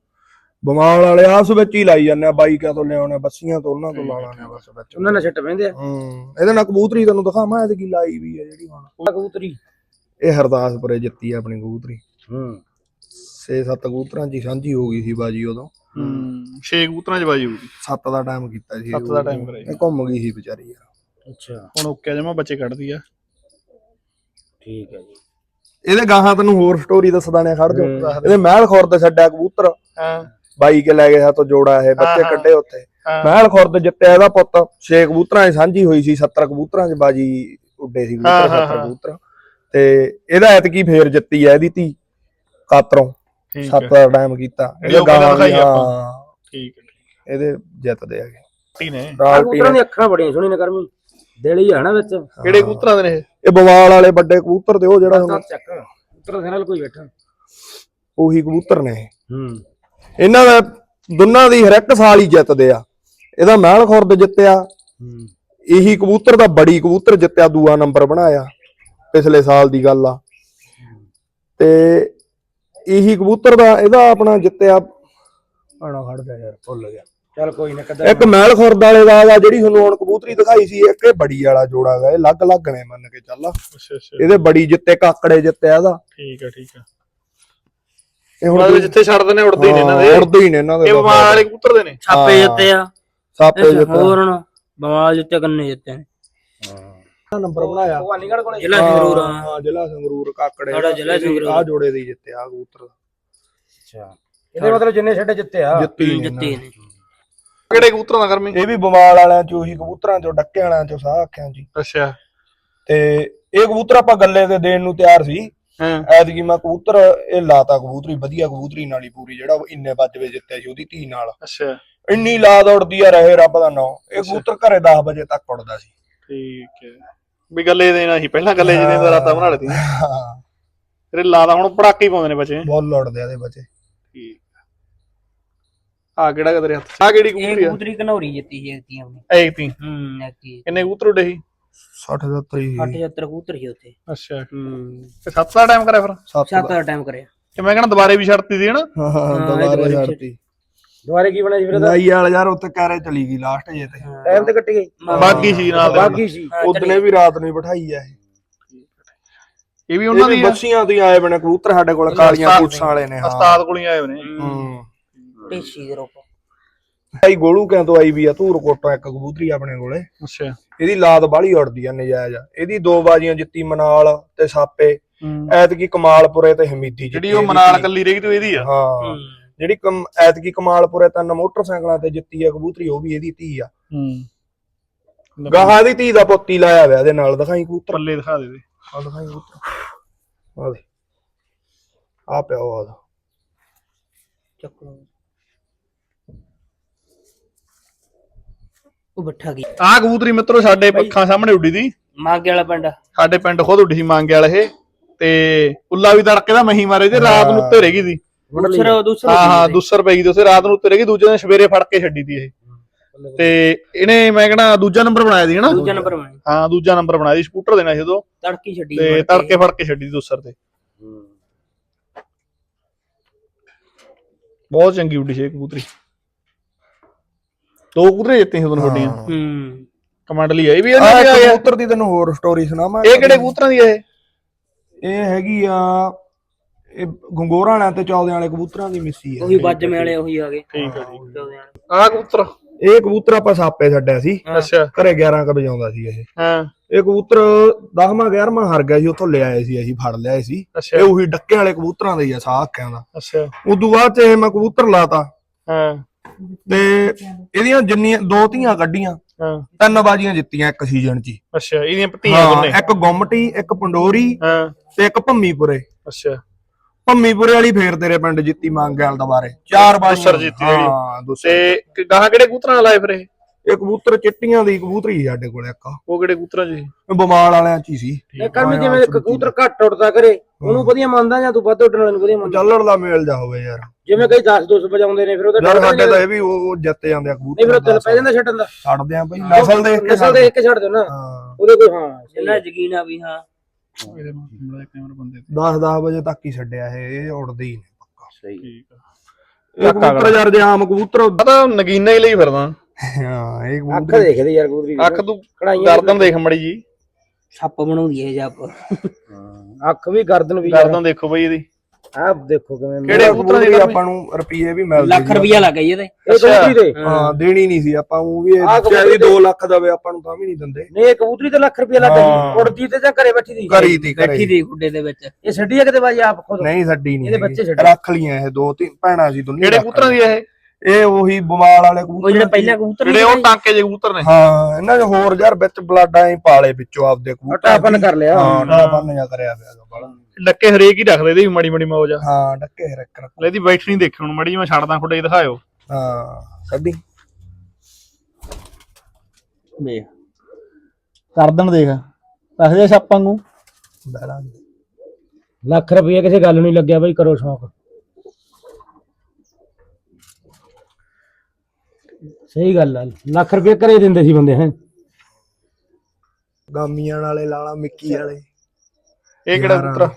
ਬਮਾਲ ਵਾਲੇ ਆਸ ਵਿੱਚ ਹੀ ਲਾਈ ਜਾਂਦੇ ਆ ਬਾਈਕਾਂ ਤੋਂ ਲਿਆਉਣੇ ਬੱਸੀਆਂ ਤੋਂ ਉਹਨਾਂ ਤੋਂ ਲਾ ਲਾਣੇ ਬਸ। ਵਿੱਚ ਉਹਨਾਂ ਨਾਲ ਛੱਟ ਪੈਂਦੇ ਆ। ਹੂੰ ਇਹਦੇ ਨਾਲ ਕਬੂਤਰੀ ਤੈਨੂੰ ਦਿਖਾਵਾਂ ਇਹਦੇ ਕੀ ਲਾਈ ਵੀ ਆ ਜਿਹੜੀ ਹੁਣ। ਉਹ ਕਬੂਤਰੀ। ਇਹ ਹਰਦਾਸਪੁਰੇ ਜਿੱਤੀ ਆ ਆਪਣੀ ਕਬੂਤਰੀ। ਹੂੰ। 6-7 ਕਬੂਤਰਾਂ ਚ ਹੀ ਸਾਂਝੀ ਹੋ ਗਈ ਸੀ ਬਾਜੀ ਉਦੋਂ। ਹੂੰ ਛੇ ਕਬੂਤਰਾਂ ਚ ਬਾਜੀ ਹੋਊਗੀ 7 ਦਾ ਟਾਈਮ ਕੀਤਾ ਸੀ ਸੱਤ ਦਾ time ਕਰਾਈ। ਇਹ ਘੁੰਮ ਗਈ ਸੀ ਵਿਚਾਰੀ ਯਾਰ। ਅੱਛਾ। ਹੁਣ ਓਕੇ ਜਮਾ ਬੱਚੇ ਕੱਢਦੀ ਆ। ਠੀਕ ਹੈ ਜੀ। ਇਹਦੇ ਗਾਹਾਂ ਤੈਨੂੰ ਹੋਰ ਸਟੋਰੀ ਦੱਸਦਾ ਨੇ ਖੜ ਜਾ। ਇਹਦੇ ਮਹਿਲ ਖੁਰਦ ਛੱਡਿਆ ਕਬੂਤਰ। ਹਾਂ। ਬਾਈ ਕੇ ਲੈ ਗਏ ਤੋਂ ਜੋੜਾ ਇਹ ਬੱਚੇ। ਕੱਢੇ ਉੱਥੇ। ਮਹਿਲ ਖੁਰਦ ਜਿੱਤਿਆ ਇਹਦਾ ਪੁੱਤ। ਛੇ ਕਬੂਤਰਾਂ 'ਚ ਸਾਂਝੀ ਹੋਈ ਸੀ 70 ਕਬੂਤਰਾਂ 'ਚ ਬਾਜੀ ਉੱਡੇ ਸੀ ਕਬੂਤਰ ਹਾਂ, 70 ਹਾਂ। ਕਬੂਤਰ। ਤੇ ਇਹਦਾ ਐਤਕੀ ਫੇਰ ਜਿੱਤੀ ਐ ਇਹਦੀ ਧੀ ਕਾਤਰੋਂ। ਸੱਤ ਟਾਈਮ ਕੀਤਾ। ਇਹਦੇ। ਹਾਂ, ਠੀਕ ਹੈ ਇਹਦੇ ਜਿੱਤਦੇ ਹੈਗੇ। ਠੀਕ ਨੇ। ਕਬੂਤਰਾਂ ਦੀਆਂ ਅੱਖਾਂ ਬੜੀਆਂ ਸੋਹਣੀਆਂ ਨੇ ਕਰਮੀ। ਦਿਲ ਹੀ ਆ ਨਾ ਵਿੱਚ। ਕਿਹੜੇ ਕਬੂਤਰਾਂ ਦੇ ਨੇ ਇਹ? ਇਹ ਬਵਾਲ ਵਾਲੇ ਵੱਡੇ ਕਬੂਤਰ ਤੇ ਉਹ ਜਿਹੜਾ ਹੁਣ ਚੱਕ। ਕਬੂਤਰ ਦੇ ਨਾਲ ਕੋਈ ਬੈਠਾ। ਉਹੀ ਕਬੂਤਰ ਨੇ ਇਹ। ਹੂੰ। ਇਹਨਾਂ ਦਾ ਦੋਨਾਂ ਦੀ ਹਰ ਇੱਕ ਸਾਲ ਹੀ ਜਿੱਤਦੇ ਆ। ਇਹਦਾ ਮਹਿਲ ਖੁਰਦ ਜਿੱਤਿਆ। ਹੂੰ। ਇਹੀ ਕਬੂਤਰ ਦਾ ਬੜੀ ਕਬੂਤਰ ਜਿੱਤਿਆ ਦੂਆ ਨੰਬਰ ਬਣਾਇਆ ਪਿਛਲੇ ਸਾਲ ਦੀ ਗੱਲ ਆ। ਤੇ ਇਹੀ ਕਬੂਤਰ ਦਾ ਇਹਦਾ ਆਪਣਾ ਜਿੱਤਿਆ। ਆਣਾ ਖੜਦਾ ਯਾਰ ਭੁੱਲ ਗਿਆ। ਚੱਲ ਕੋਈ ਨਾ ਕਦਰ ਇੱਕ ਮਹਿਲ ਖੁਰਦ ਵਾਲੇ ਦਾ ਵਾ ਜਿਹੜੀ ਤੁਹਾਨੂੰ ਹੁਣ ਕਬੂਤਰੀ ਦਿਖਾਈ ਸੀ ਇੱਕ ਇਹ ਬੜੀ ਵਾਲਾ ਜੋੜਾ ਗਾ ਇਹ ਅਲੱਗ ਅਲੱਗ ਨੇ ਮੰਨ ਕੇ ਚੱਲ। ਅੱਛਾ ਅੱਛਾ। ਇਹਦੇ ਬੜੀ ਜਿੱਤੇ ਕਾਕੜੇ ਜਿੱਤਿਆ ਇਹਦਾ। ਠੀਕ ਹੈ ਠੀਕ ਹੈ ਇਹ ਦੇ ਜਿੱਥੇ ਛੱਡਦੇ ਨੇ ਉੜਦੇ ਹੀ ਨੇ ਇਹਨਾਂ ਦੇ। ਉੜਦੇ ਹੀ ਨੇ ਇਹਨਾਂ ਦੇ ਇਹ ਬਿਮਾਰ ਵਾਲੇ ਕਬੂਤਰ ਦੇ ਨੇ। ਛਾਪੇ ਜਿੱਤੇ ਆ। ਸਾਪੇ ਜਿੱਤੇ ਹੋਰ ਨਾ ਬਵਾਲ ਜਿੱਤੇ ਕੰਨੇ ਜਿੱਤੇ ਨੇ। ਨੰਬਰ ਬਣਾਇਆ। ਭਵਾਨੀਗੜ੍ਹ ਕੋਲੇ। ਜ਼ਿਲ੍ਹਾ ਸੰਗਰੂਰ ਆ। ਹਾਂ ਜ਼ਿਲ੍ਹਾ ਸੰਗਰੂਰ ਕਾਕੜੇ ਸਾਡਾ ਜ਼ਿਲ੍ਹਾ ਸੰਗਰੂਰ। ਆ ਜੋੜੇ ਦੇ ਹੀ ਜਿੱਤਿਆ ਕਬੂਤਰ। ਅੱਛਾ। ਇਹਦੇ ਮਤਲਬ ਜਿੰਨੇ ਛੱਡੇ ਜਿੱਤੇ ਆ। ਜਿੱਤੀ ਨੇ ਜਿੱਤੇ ਨੇ। ਕਿਹੜੇ ਕਬੂਤਰਾਂ ਦਾ ਕਰਮੀ? ਨੇ। ਇਹ ਵੀ ਬਵਾਲ ਵਾਲਿਆਂ ਚ ਉਹੀ ਕਬੂਤਰਾਂ ਚੋਂ ਡੱਕੇ ਵਾਲਿਆਂ ਚੋਂ ਸਾਹ ਆਖਿਆਂ ਜੀ ਅੱਛਾ। ਤੇ ਇਹ ਕਬੂਤਰ ਆਪਾਂ ਗੱਲੇ ਤੇ ਦੇਣ ਨੂੰ ਤਿਆਰ ਸੀ। ਹਾਂ। ਐਤਕੀ ਮੈਂ ਕਬੂਤਰ ਇਹ ਲਾਤਾ ਕਬੂਤਰੀ ਵਧੀਆ ਕਬੂਤਰੀ ਨਾਲ ਹੀ ਪੂਰੀ ਜਿਹੜਾ ਇੰਨੇ ਵੱਜਵੇ ਜਿੱਤਿਆ ਸੀ ਉਹਦੀ ਧੀ ਨਾਲ। ਅੱਛਾ। ਇੰਨੀ ਲਾਦ ਉੜਦੀ ਆ ਰਹੇ ਰੱਬ ਦਾ ਨਾਂ। ਇਹ ਕਬੂਤਰ ਘਰੇ 10 ਵਜੇ ਤੱਕ ਉੜਦਾ ਸੀ। ਠੀਕ ਹੈ। ਵੀ ਗੱਲੇ ਦੇਣਾ ਸੀ ਪਹਿਲਾਂ ਗੱਲੇ ਜਿਹਦੇ ਦਾ ਰਾਤਾ ਬਣਾ ਲਤੀ ਹਾਂ, ਤੇਰੇ ਲਾਦਾ ਹੁਣ ਪੜਾਕੇ ਹੀ ਪਾਉਂਦੇ ਨੇ ਬੱਚੇ। ਬਹੁਤ ਉੜਦੇ ਆ ਇਹਦੇ ਬੱਚੇ। ਠੀਕ। ਆ ਕਿਹੜਾ ਤੇਰੇ ਹੱਥ ਆ ਕਿਹੜੀ ਇਹ ਕਬੂਤਰੀ ਆ? ਕਬੂਤਰੀ ਘਨੌਰੀ ਜਿੱਤੀ ਸੀ ਐਕਤੀ ਆਪਣੀ ਐ ਤੀ ਹੂੰ ਐਕਤੀ ਕਿੰਨੇ ਕਬੂਤਰ ਉੱਡੇ ਸੀ? 60 70 ਹੀ 78 ਕਬੂਤਰ ਸੀ ਉੱਥੇ। ਅੱਛਾ। ਹੂੰ। ਤੇ ਸੱਤ ਦਾ ਟਾਈਮ ਕਰਿਆ ਫਿਰ? ਸੱਤ ਦਾ ਦਾ। ਟਾਈਮ ਕਰਿਆ। ਤੇ ਮੈਂ ਕਹਿੰਦਾ ਦੁਬਾਰੇ ਵੀ ਛੱਡਤੀ ਸੀ ਹਨਾ? ਹਾਂ ਇਹ ਦੁਬਾਰੇ ਦੁਬਾਰੇ ਛੱਡਤੀ। ਦੁਆਰੇ ਕੀ ਬਣਿਆ ਸੀ ਫਿਰ ਲਾਈ ਵਾਲ ਯਾਰ ਉੱਤੇ ਕਾਰੇ ਚਲੀ ਗਈ ਲਾਸਟ ਜੇ ਤੇ। ਟਾਈਮ ਤੇ ਕੱਟੀ ਗਈ? ਬਾਗੀ ਸੀ ਨਾਲ ਦੇ ਬਾਗੀ ਸੀ। ਉਦਨੇ ਵੀ ਰਾਤ ਨੂੰ ਹੀ ਬਿਠਾਈ ਆ ਇਹ। ਇਹ ਵੀ ਇਹ ਉਹਨਾਂ ਦੀ ਆ? ਬੱਸੀਆਂ ਤੋਂ ਹੀ ਆਏ ਬਣੇ ਕਬੂਤਰ ਸਾਡੇ ਕੋਲ ਕਾਲੀਆਂ ਪੁੱਛਾਂ ਵਾਲੇ ਨੇ ਹਾਂ। ਉਸਤਾਦ ਕੋਲ ਹੀ ਆਏ ਨੇ। ਹੂੰ। ਦੇ ਰੂਪ ਭਾਈ ਗੋਲੂ ਤੋਂ ਆਈ ਵੀ ਆ? ਧੂਰ ਕੋਟੋਂ ਇੱਕ ਕਬੂਤਰੀ ਆਪਣੇ ਕੋਲੇ। ਅੱਛਾ। ਇਹਦੀ ਲਾਦ ਬਾਹਲੀ ਉੜਦੀ ਆ ਨਜਾਇਜ਼। ਇਹਦੀ ਦੋ ਬਾਜੀਆਂ ਜਿੱਤੀ ਮਨਾਲ ਤੇ ਸਾਪੇ। ਐਤਕੀ ਕਮਾਲਪੁਰੇ ਤੇ ਹਮੀਦੀ ਜਿੱਤੀ ਜਿਹੜੀ ਉਹ ਮਨਾਲ। ਕੱਲੀ ਰਹੀ ਤੇ ਇਹਦੀ ਆ? ਹਾਂ। ਜਿਹੜੀ ਕਮ- ਐਤਕੀ ਕਮਾਲਪੁਰੇ ਤਿੰਨ ਮੋਟਰਸਾਈਕਲਾਂ ਤੇ ਜਿੱਤੀ ਆ ਕਬੂਤਰੀ ਉਹ ਵੀ ਇਹਦੀ ਧੀ ਆ। ਹੂੰ। ਗਾਹਾਂ ਦੀ ਧੀ ਦਾ ਪੁੱਤੀ ਲਾਇਆ ਹੋਇਆ ਇਹਦੇ ਨਾਲ। ਦਿਖਾਈ ਕਬੂਤਰ। ਪੱਲੇ ਦਿਖਾ ਦੇ ਦੇ। ਆ ਦਿਖਾਈ ਕਬੂਤਰ। ਆ ਦੇ ਆ ਪਿਆ ਉਹ ਆ ਚੱਕੋ ਉਹ ਬੱਠਾ ਗਈ ਆਹ ਕਬੂਤਰੀ ਮਿੱਤਰੋ ਸਾਡੇ ਪੱਖਾਂ ਸਾਹਮਣੇ ਉੱਡੀ ਦੀ। ਮਾਗੇ ਵਾਲਾ ਪਿੰਡ। ਸਾਡੇ ਪਿੰਡ ਖੁਦ ਉੱਡੀ ਸੀ ਮੰਗੇ ਵਾਲੇ ਇਹ। ਤੇ ਉੱਲਾ ਵੀ ਤੜਕੇ ਦਾ ਮਹੀ ਮਾਰੇ ਤੇ ਰਾਤ ਨੂੰ ਉੱਤੇ ਰਹਿ ਗਈ ਸੀ। ਦੂਸਰਾ ਦੂਸਰਾ ਹਾਂ ਹਾਂ ਦੂਸਰ ਪੈ ਗਈ ਉਸੇ ਰਾਤ ਨੂੰ ਉੱਤੇ ਰਹਿ ਗਈ ਦੂਜੇ ਦਿਨ ਸਵੇਰੇ ਫੜ ਕੇ ਛੱਡੀ ਤੀ ਇਹ। ਤੇ ਇਹਨੇ ਮੈਂ ਕਹਿੰਦਾ ਦੂਜਾ ਨੰਬਰ ਬਣਾਇਆ ਸੀ ਹਨਾ? ਦੂਜਾ ਨੰਬਰ ਮੈਂ ਹਾਂ ਦੂਜਾ ਨੰਬਰ ਬਣਾਇਆ ਸੀ ਸਕੂਟਰ ਦੇਣਾ ਸੀ ਉਦੋਂ। ਤੜਕੀ ਛੱਡੀ ਤੇ। ਤੜਕੇ ਫੜ ਕੇ ਛੱਡੀ ਦੂਸਰ ਤੇ। ਬਹੁਤ ਚੰਗੀ ਉੱਡੀ ਸੀ ਕਬੂਤਰੀ। ਦੋ ਕਬੂਤਰੇ ਜਿੱਤੇ ਸੀ ਉਦੋਂ ਵੱਡੀਆਂ ਹੂੰ। ਕਮਾਂਡਲੀ ਆਈ ਵੀ ਆ ਆਇਆ ਕਬੂਤਰ ਦੀ ਤੈਨੂੰ ਹੋਰ ਸਟੋਰੀ ਸੁਣਾਵਾਂ। ਇਹ ਕਿਹੜੇ ਕਬੂਤਰਾਂ ਦੀ ਆ ਇਹ? ਇਹ ਹੈਗੀ ਆ ਇਹ ਗੰਗੋਰਾਂ ਵਾਲਿਆਂ ਤੇ ਚੌਦੇ ਵਾਲੇ ਕਬੂਤਰਾਂ ਦੀ ਮਿੱਸੀ ਆ। ਉਹੀ ਵੱਜ ਮੇਲੇ ਉਹੀ ਆ ਗਏ। ਠੀਕ ਹੈ ਵਾਲੇ। ਆਹ ਕਬੂਤਰ? ਇਹ ਕਬੂਤਰ ਆਪਾਂ ਸਾਪੇ ਛੱਡਿਆ ਸੀ। ਅੱਛਾ। ਘਰੇ 11 ਕ ਵਜਾਉਂਦਾ ਸੀ ਇਹ। ਹਾਂ। ਇਹ ਕਬੂਤਰ 10ਵਾਂ 11ਵਾਂ ਹਰ ਗਿਆ ਸੀ ਉੱਥੋਂ ਲੈ ਆਏ ਸੀ ਅਸੀਂ ਫੜ ਲਿਆਏ ਸੀ। ਅੱਛਾ। ਇਹ ਉਹੀ ਡੱਕੇ ਵਾਲੇ ਕਬੂਤਰਾਂ ਦੇ ਹੀ ਆ ਸਾਹ ਅੱਖਾਂ ਦਾ ਅੱਛਾ। ਉਦੋਂ ਬਾਅਦ ਚ ਇਹ ਮੈਂ ਕਬੂਤਰ ਲਾਤਾ। ਹਾਂ। ਤੇ ਇਹਦੀਆਂ ਜਿੰਨੀਆਂ ਦੋ ਧੀਆਂ ਕੱਢੀਆਂ ਹਾਂ। ਤਿੰਨ ਬਾਜੀਆਂ ਜਿੱਤੀਆਂ ਇੱਕ ਸੀਜ਼ਨ 'ਚ ਹੀ। ਅੱਛਾ ਇਹਦੀਆਂ ਪਤੀਆਂ ਹਾਂ ਦੋਨੇ? ਇੱਕ ਗੁੰਮਟੀ ਇੱਕ ਪੰਡੋਰੀ ਹਾਂ। ਤੇ ਇੱਕ ਭੰਮੀਪੁਰੇ। ਅੱਛਾ। ਭੰਮੀਪੁਰੇ ਵਾਲੀ ਫੇਰ ਤੇਰੇ ਪਿੰਡ ਜਿੱਤੀ ਮੰਗਲ ਦੁਬਾਰੇ। ਚਾਰ ਬਾਜੀਆਂ। ਦੁਸਰ ਜਿੱਤੀ ਜਿਹੜੀ। ਹਾਂ ਦੁਸਰ। ਤੇ ਕਿ- ਗਾਹਾਂ ਕਿਹੜੇ ਆਏ ਫਿਰ ਇਹ? ਇਹ ਕਬੂਤਰ ਚਿੱਟੀਆਂ ਦੀ ਕਬੂਤਰੀ ਸੀ ਸਾਡੇ ਕੋਲ ਇੱਕ। ਉਹ ਕਿਹੜੇ ਕਬੂਤਰਾਂ ਜੀ ਇਹ ਬਿਮਾਰ ਵਾਲਿਆਂ 'ਚ ਹੀ ਸੀ। ਇਹ ਕਰਮੀ ਜਿਵੇਂ ਕਬੂਤਰ ਘੱਟ ਉੱਡਦਾ ਕਰੇ ਉਹਨੂੰ ਵਧੀਆ ਮੰਨਦਾ ਜਾਂ ਤੂੰ ਵੱਧ ਉੱਡਣ ਵਾਲੇ ਨੂੰ ਵਧੀਆ ਮੰਨਦਾ? ਚੱਲਣ ਦਾ ਮੇਲ ਜਾ ਹੋਵੇ ਯਾਰ। ਜਿਵੇਂ ਕਈ 10 200 ਵਜਾਉਂਦੇ ਨੇ ਫਿਰ ਉਹਦਾ ਯਾਰ ਸਾਡੇ ਤਾਂ ਇਹ ਵੀ ਉਹ ਜਿੱਤ ਜਾਂਦੇ ਆ ਨਹੀਂ ਫਿਰ ਕਬੂਤਰ ਉਹ ਦਿਲ ਪੈ ਜਾਂਦਾ ਛੱਡਣ ਦਾ। ਛੱਡਦੇ ਆ ਬਈ ਨਸਲ ਦੇਖ ਕੇ ਨਸਲ ਦੇਖ ਕੇ ਛੱਡ ਦਿਓ ਨਾ। ਹਾਂ। ਉਹਦੇ ਕੋਈ ਹਾਂ ਇਹਨਾਂ ਯਕੀਨ ਆ ਵੀ ਹਾਂ। ਇਹਦੇ ਨਾਲ ਕੈਮਰਾ ਬੰਦੇ 10 10 ਵਜੇ ਤੱਕ ਹੀ ਛੱਡਿਆ ਇਹ ਇਹ ਉੜਦੇ ਹੀ ਨੇ ਪੱਕਾ। ਸਹੀ। ਠੀਕ ਆ। ਇਹ ਕਬੂਤਰ ਯਾਰ ਜੇ ਆਮ ਕਬੂਤਰ ਪਤਾ ਨਗੀਨਾ ਹੀ ਲਈ ਫਿਰਦਾ। ਹਾਂ ਇਹ ਅੱਖ ਕਬੂਤਰ ਦੇਖਦੇ ਯਾਰ ਕਬੂਤਰੀ ਦੀ। ਅੱਖ ਤੂੰ ਕਢਾਈਆਂ ਗਰਦਨ ਦੇਖ ਮੜੀ ਜੀ। ਛੱਪ ਬਣਾਉਂਦੀ ਹੈ ਜੱਪ। ਅੱਖ ਵੀ ਗਰਦਨ ਵੀ ਗਰਦਨ ਦੇਖੋ ਬਈ ਇਹਦੀ। ਆਹ ਦੇਖੋ ਕਿਵੇਂ ਕਿਹੜੇ ਕਬੂਤਰਾਂ ਦੀ? ਆਪਾਂ ਨੂੰ ਰੁਪਏ ਵੀ ਮਿਲਦੇ ਲੱਖ। ਰੁਪਇਆ ਲੱਗ ਗਿਆ ਇਹਦੇ। ਇਹ ਕਬੂਤਰੀ ਦੇ? ਹਾਂ ਦੇਣੀ ਨਹੀਂ ਸੀ ਆਪਾਂ ਉਹ ਵੀ ਆਹ ਕਬੂਤਰੀ ਚਾਹੀ ਦੇ- 2 ਲੱਖ ਦਵੇ ਆਪਾਂ ਨੂੰ ਤਾਂ ਵੀ ਨਹੀਂ ਦਿੰਦੇ। ਨਹੀਂ ਇਹ ਕਬੂਤਰੀ ਤੇ ਲੱਖ ਰੁਪਏ ਲੱਗ ਹਾਂ। ਗਈ ਉੜਦੀ ਤੇ ਜਾਂ ਘਰੇ ਬੈਠੀ ਦੀ? ਕਰੀ ਤੀ ਬੈਠੀ ਕਰੀ ਦੀ ਖੁੱਡੇ ਦੇ ਵਿੱਚ। ਇਹ ਛੱਡੀ ਆ ਕਿਤੇ ਬਾਜੀ ਆਪ ਖੁਦ? ਨਹੀਂ ਛੱਡੀ ਨਹੀਂ ਇਹਦੇ ਹੈਗੀ। ਬੱਚੇ ਛੱਡੇ। ਰੱਖ ਲੀਆਂ ਇਹ ਦੋ ਤਿੰਨ ਭੈਣਾਂ ਸੀ ਦੋਨੇ ਕਿਹੜੇ ਕਬੂਤਰਾਂ ਦੀ ਇਹ? ਇਹ ਉਹੀ ਬਮਾਲ ਵਾਲੇ ਉਹ ਕਬੂਤਰ ਜਿਹੜੇ ਪਹਿਲਾਂ ਕਬੂਤਰ ਜਿਹੜੇ ਉਹ ਟਾਂਕੇ ਜਿਹੇ ਕਬੂਤਰ ਨੇ। ਹਾਂ ਇਹਨਾਂ ਦੇ ਹੋਰ ਯਾਰ ਵਿੱਚ ਬਲੱਡ ਐ ਪਾਲੇ ਵਿੱਚੋਂ ਆਪਦੇ ਕਬੂਤਰ ਟਾਪਨ ਕਰ ਲਿਆ। ਹਾਂ ਟਾਪਨ ਜਾਂ ਕਰਿਆ ਪਿਆ ਗਾ ਬਾਹਲਾ। ਲੱਕੇ ਹਰੇਕ ਹੀ ਰੱਖਦੇ ਇਹਦੀ ਮਾੜੀ ਮਾੜੀ ਮੌਜ ਆ। ਹਾਂ ਡੱਕੇ ਰੱਖ ਰੱਖ ਲੈ ਇਹਦੀ ਬੈਠਣੀ ਦੇਖੀ ਹੁਣ ਮੜੀ ਮੈਂ ਛੱਡਦਾ ਖੁੱਡੇ ਦਿਖਾਇਓ। ਹਾਂ ਕੱਢੀ ਦੇਖ। ਕਰਦਣ ਦੇਖ। ਰੱਖਦੇ ਛਾਪਾਂ ਨੂੰ। ਲੱਖ ਰੁਪਏ ਕਿਸੇ ਗੱਲ ਨੂੰ ਨਹੀਂ ਲੱਗਿਆ ਬਈ ਕਰੋ ਸ਼ੌਂਕ। ਸਹੀ ਗੱਲ ਆ ਲੱਖ ਰੁਪਏ ਘਰੇ ਦਿੰਦੇ ਸੀ ਬੰਦੇ ਹੈ। ਗਾਮੀਆਂ ਵਾਲੇ ਲਾਲਾ ਮਿੱਕੀ ਵਾਲੇ। ਇਹ ਕਿਹੜਾ ਕਬੂਤਰ? ਆ?